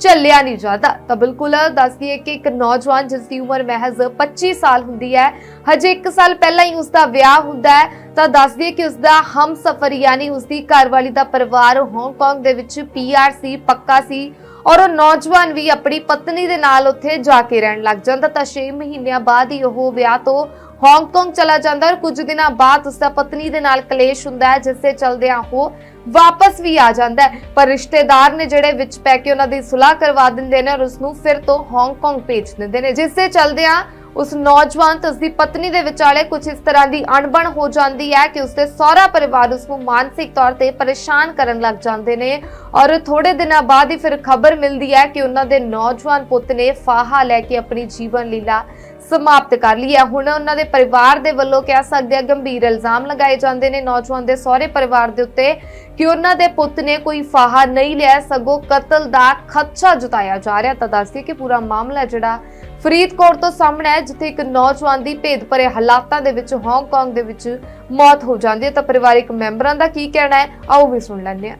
B: ਝੱਲਿਆ ਨਹੀਂ ਜਾਂਦਾ। ਤਾਂ ਬਿਲਕੁਲ ਦੱਸ ਦਈਏ ਕਿ ਇੱਕ ਨੌਜਵਾਨ ਜਿਸ ਦੀ ਉਮਰ ਮਹਿਜ਼ 25 ਸਾਲ ਹੁੰਦੀ ਹੈ, ਹਜੇ 1 ਸਾਲ ਪਹਿਲਾਂ ਹੀ ਉਸ ਦਾ ਵਿਆਹ ਹੁੰਦਾ ਹੈ, ਤਾਂ ਦੱਸ ਦਈਏ ਕਿ ਉਸ ਦਾ ਹਮਸਫਰ ਯਾਨੀ ਉਸ ਦੀ ਘਰਵਾਲੀ ਦਾ ਪਰਿਵਾਰ ਹਾਂਗਕਾਂਗ ਦੇ ਵਿੱਚ ਪੀਆਰ ਸੀ, ਪੱਕਾ ਸੀ ਔਰ ਉਹ ਨੌਜਵਾਨ ਵੀ ਆਪਣੀ ਪਤਨੀ ਦੇ ਨਾਲ ਉੱਥੇ ਜਾ ਕੇ ਰਹਿਣ ਲੱਗ ਜਾਂਦਾ। ਤਾਂ 6 ਮਹੀਨਿਆਂ ਬਾਅਦ ਹੀ ਉਹ ਵਿਆਹ ਤੋਂ ਹਾਂਗਕਾਂਗ ਚਲਾ ਜਾਂਦਾ ਔਰ ਕੁਝ ਦਿਨਾਂ ਬਾਅਦ ਉਸ ਦਾ ਪਤਨੀ ਦੇ ਨਾਲ ਕਲੇਸ਼ ਹੁੰਦਾ ਹੈ, ਜਿਸ ਦੇ ਚਲਦਿਆਂ ਉਹ ਵਾਪਸ ਵੀ ਆ ਜਾਂਦਾ ਹੈ। ਪਰ ਰਿਸ਼ਤੇਦਾਰ ਨੇ ਜਿਹੜੇ ਵਿੱਚ ਪੈ ਕੇ ਉਹਨਾਂ ਦੀ ਸੁਲਾਹ ਕਰਵਾ ਦਿੰਦੇ ਨੇ ਔਰ ਉਸ ਨੂੰ ਫਿਰ ਤੋਂ ਹਾਂਗਕਾਂਗ ਭੇਜ ਦਿੰਦੇ ਨੇ, ਜਿਸ ਦੇ ਚਲਦਿਆਂ ਉਸ ਨੌਜਵਾਨ ਤੇ ਉਸ ਦੀ ਪਤਨੀ ਦੇ ਵਿਚਾਲੇ ਕੁਝ ਇਸ ਤਰ੍ਹਾਂ ਦੀ ਅਣਬਣ ਹੋ ਜਾਂਦੀ ਹੈ ਕਿ ਉਸ ਦੇ ਸਹੁਰਾ ਪਰਿਵਾਰ ਉਸ ਨੂੰ ਮਾਨਸਿਕ ਤੌਰ ਤੇ ਪਰੇਸ਼ਾਨ ਕਰਨ ਲੱਗ ਜਾਂਦੇ ਨੇ ਔਰ ਥੋੜੇ ਦਿਨਾਂ ਬਾਅਦ ਹੀ ਫਿਰ ਖਬਰ ਮਿਲਦੀ ਹੈ ਕਿ ਉਹਨਾਂ ਦੇ ਨੌਜਵਾਨ ਪੁੱਤ ਨੇ ਫਾਹਾ ਲੈ ਕੇ ਆਪਣੀ ਜੀਵਨ ਲੀਲਾ ਸਮਾਪਤ ਕਰ ਲਈ ਹੈ ਹੁਣ ਉਹਨਾਂ ਦੇ ਪਰਿਵਾਰ ਦੇ ਵੱਲੋਂ ਕਹਿ ਸਕਦੇ ਆ, ਗੰਭੀਰ ਇਲਜ਼ਾਮ ਲਗਾਏ ਜਾਂਦੇ ਨੇ। ਨੌਜਵਾਨ ਦੇ ਸਹੁਰੇ ਪਰਿਵਾਰ ਦੇ ਉੱਤੇ ਕਿ ਉਹਨਾਂ ਦੇ ਪੁੱਤ ਨੇ ਕੋਈ ਫਾਹਾ ਨਹੀਂ ਲਿਆ, ਸਗੋਂ ਕਤਲ ਦਾ ਖਦਸ਼ਾ ਜਤਾਇਆ ਜਾ ਰਿਹਾ। ਤਾਂ ਦੱਸਦੀ ਕਿ ਪੂਰਾ ਮਾਮਲਾ ਜਿਹੜਾ ਫਰੀਦਕੋਟ ਤੋਂ ਸਾਹਮਣੇ ਹੈ, ਜਿੱਥੇ ਇੱਕ ਨੌਜਵਾਨ ਦੀ ਭੇਦ ਭਰੇ ਹਾਲਾਤਾਂ ਦੇ ਵਿੱਚ ਹਾਂਗਕਾਂਗ ਦੇ ਵਿੱਚ ਮੌਤ ਹੋ ਜਾਂਦੀ ਹੈ। ਤਾਂ ਪਰਿਵਾਰਿਕ ਮੈਂਬਰਾਂ ਦਾ ਕੀ ਕਹਿਣਾ ਹੈ? ਆਓ ਵੀ ਸੁਣ ਲੈਂਦੇ ਹਾਂ।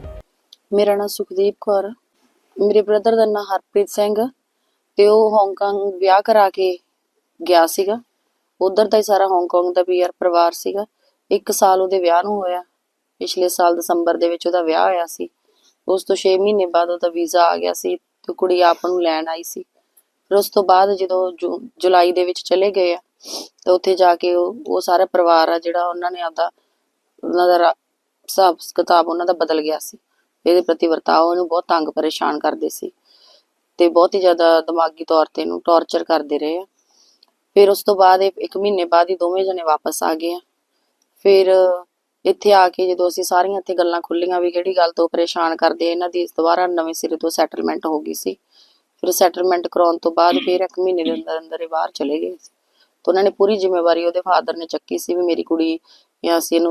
C: ਮੇਰਾ ਨਾਮ ਸੁਖਦੀਪ ਕੌਰ, ਮੇਰੇ ਬ੍ਰਦਰ ਦਾ ਨਾਮ ਹਰਪ੍ਰੀਤ ਸਿੰਘ ਤੇ ਉਹ ਹਾਂਗਕਾਂਗ ਵਿਆਹ ਕਰਾ ਕੇ ਗਿਆ ਸੀਗਾ। ਉਧਰ ਦਾ ਹੀ ਸਾਰਾ ਹਾਂਗਕਾਂਗ ਦਾ ਪੀਆਰ ਪਰਿਵਾਰ ਸੀਗਾ। ਇੱਕ ਸਾਲ ਉਹਦੇ ਵਿਆਹ ਨੂੰ ਹੋਇਆ। ਪਿਛਲੇ ਸਾਲ ਦਸੰਬਰ ਦੇ ਵਿੱਚ ਉਹਦਾ ਵਿਆਹ ਹੋਇਆ ਸੀ। ਉਸ ਤੋਂ 6 ਮਹੀਨੇ ਬਾਅਦ ਉਹਦਾ ਵੀਜ਼ਾ ਆ ਗਿਆ ਸੀ ਤੇ ਕੁੜੀ ਆਪ ਨੂੰ ਲੈਣ ਆਈ ਸੀ। ਫਿਰ ਉਸ ਤੋਂ ਬਾਅਦ ਜਦੋਂ ਜੁਲਾਈ ਦੇ ਵਿੱਚ ਚਲੇ ਗਏ ਆ, ਤੇ ਉੱਥੇ ਜਾ ਕੇ ਉਹ ਸਾਰਾ ਪਰਿਵਾਰ ਆ ਜਿਹੜਾ ਉਹਨਾਂ ਨੇ ਆਪਦਾ, ਉਹਨਾਂ ਦਾ ਹਿਸਾਬ ਕਿਤਾਬ ਉਹਨਾਂ ਦਾ ਬਦਲ ਗਿਆ ਸੀ। ਇਹਦੇ ਪ੍ਰਤੀ ਵਰਤਾਓ ਉਹਨੂੰ ਬਹੁਤ ਤੰਗ ਪਰੇਸ਼ਾਨ ਕਰਦੇ ਸੀ। ਤੇ ਬਹੁਤ ਹੀ ਜ਼ਿਆਦਾ ਦਿਮਾਗੀ ਤੌਰ ਤੇ ਇਹਨੂੰ ਟੌਰਚਰ ਕਰਦੇ ਰਹੇ ਆ। ਫਿਰ ਉਸ ਤੋਂ ਬਾਅਦ ਇੱਕ ਮਹੀਨੇ ਬਾਅਦ ਹੀ ਦੋਵੇਂ ਜਣੇ ਵਾਪਸ ਆ ਗਏ ਫਿਰ ਇੱਥੇ ਆ ਕੇ ਜਦੋਂ ਅਸੀਂ ਸਾਰੀਆਂ ਇੱਥੇ ਗੱਲਾਂ ਖੁੱਲੀਆਂ ਵੀ ਕਿਹੜੀ ਗੱਲ ਤੋਂ ਪਰੇਸ਼ਾਨ ਕਰਦੇ ਇਹਨਾਂ ਦੀ ਦੁਬਾਰਾ ਨਵੇਂ ਸਿਰੇ ਤੋਂ ਸੈਟਲਮੈਂਟ ਹੋ ਗਈ ਸੀ। ਫਿਰ ਸੈਟਲਮੈਂਟ ਕਰਾਉਣ ਤੋਂ ਬਾਅਦ ਫਿਰ ਇੱਕ ਮਹੀਨੇ ਦੇ ਅੰਦਰ ਅੰਦਰ ਇਹ ਬਾਹਰ ਚਲੇ ਗਏ ਸੀ। ਤਾਂ ਉਹਨਾਂ ਨੇ ਪੂਰੀ ਜ਼ਿੰਮੇਵਾਰੀ ਉਹਦੇ ਫਾਦਰ ਨੇ ਚੱਕੀ ਸੀ ਵੀ ਮੇਰੀ ਕੁੜੀ ਜਾਂ ਅਸੀਂ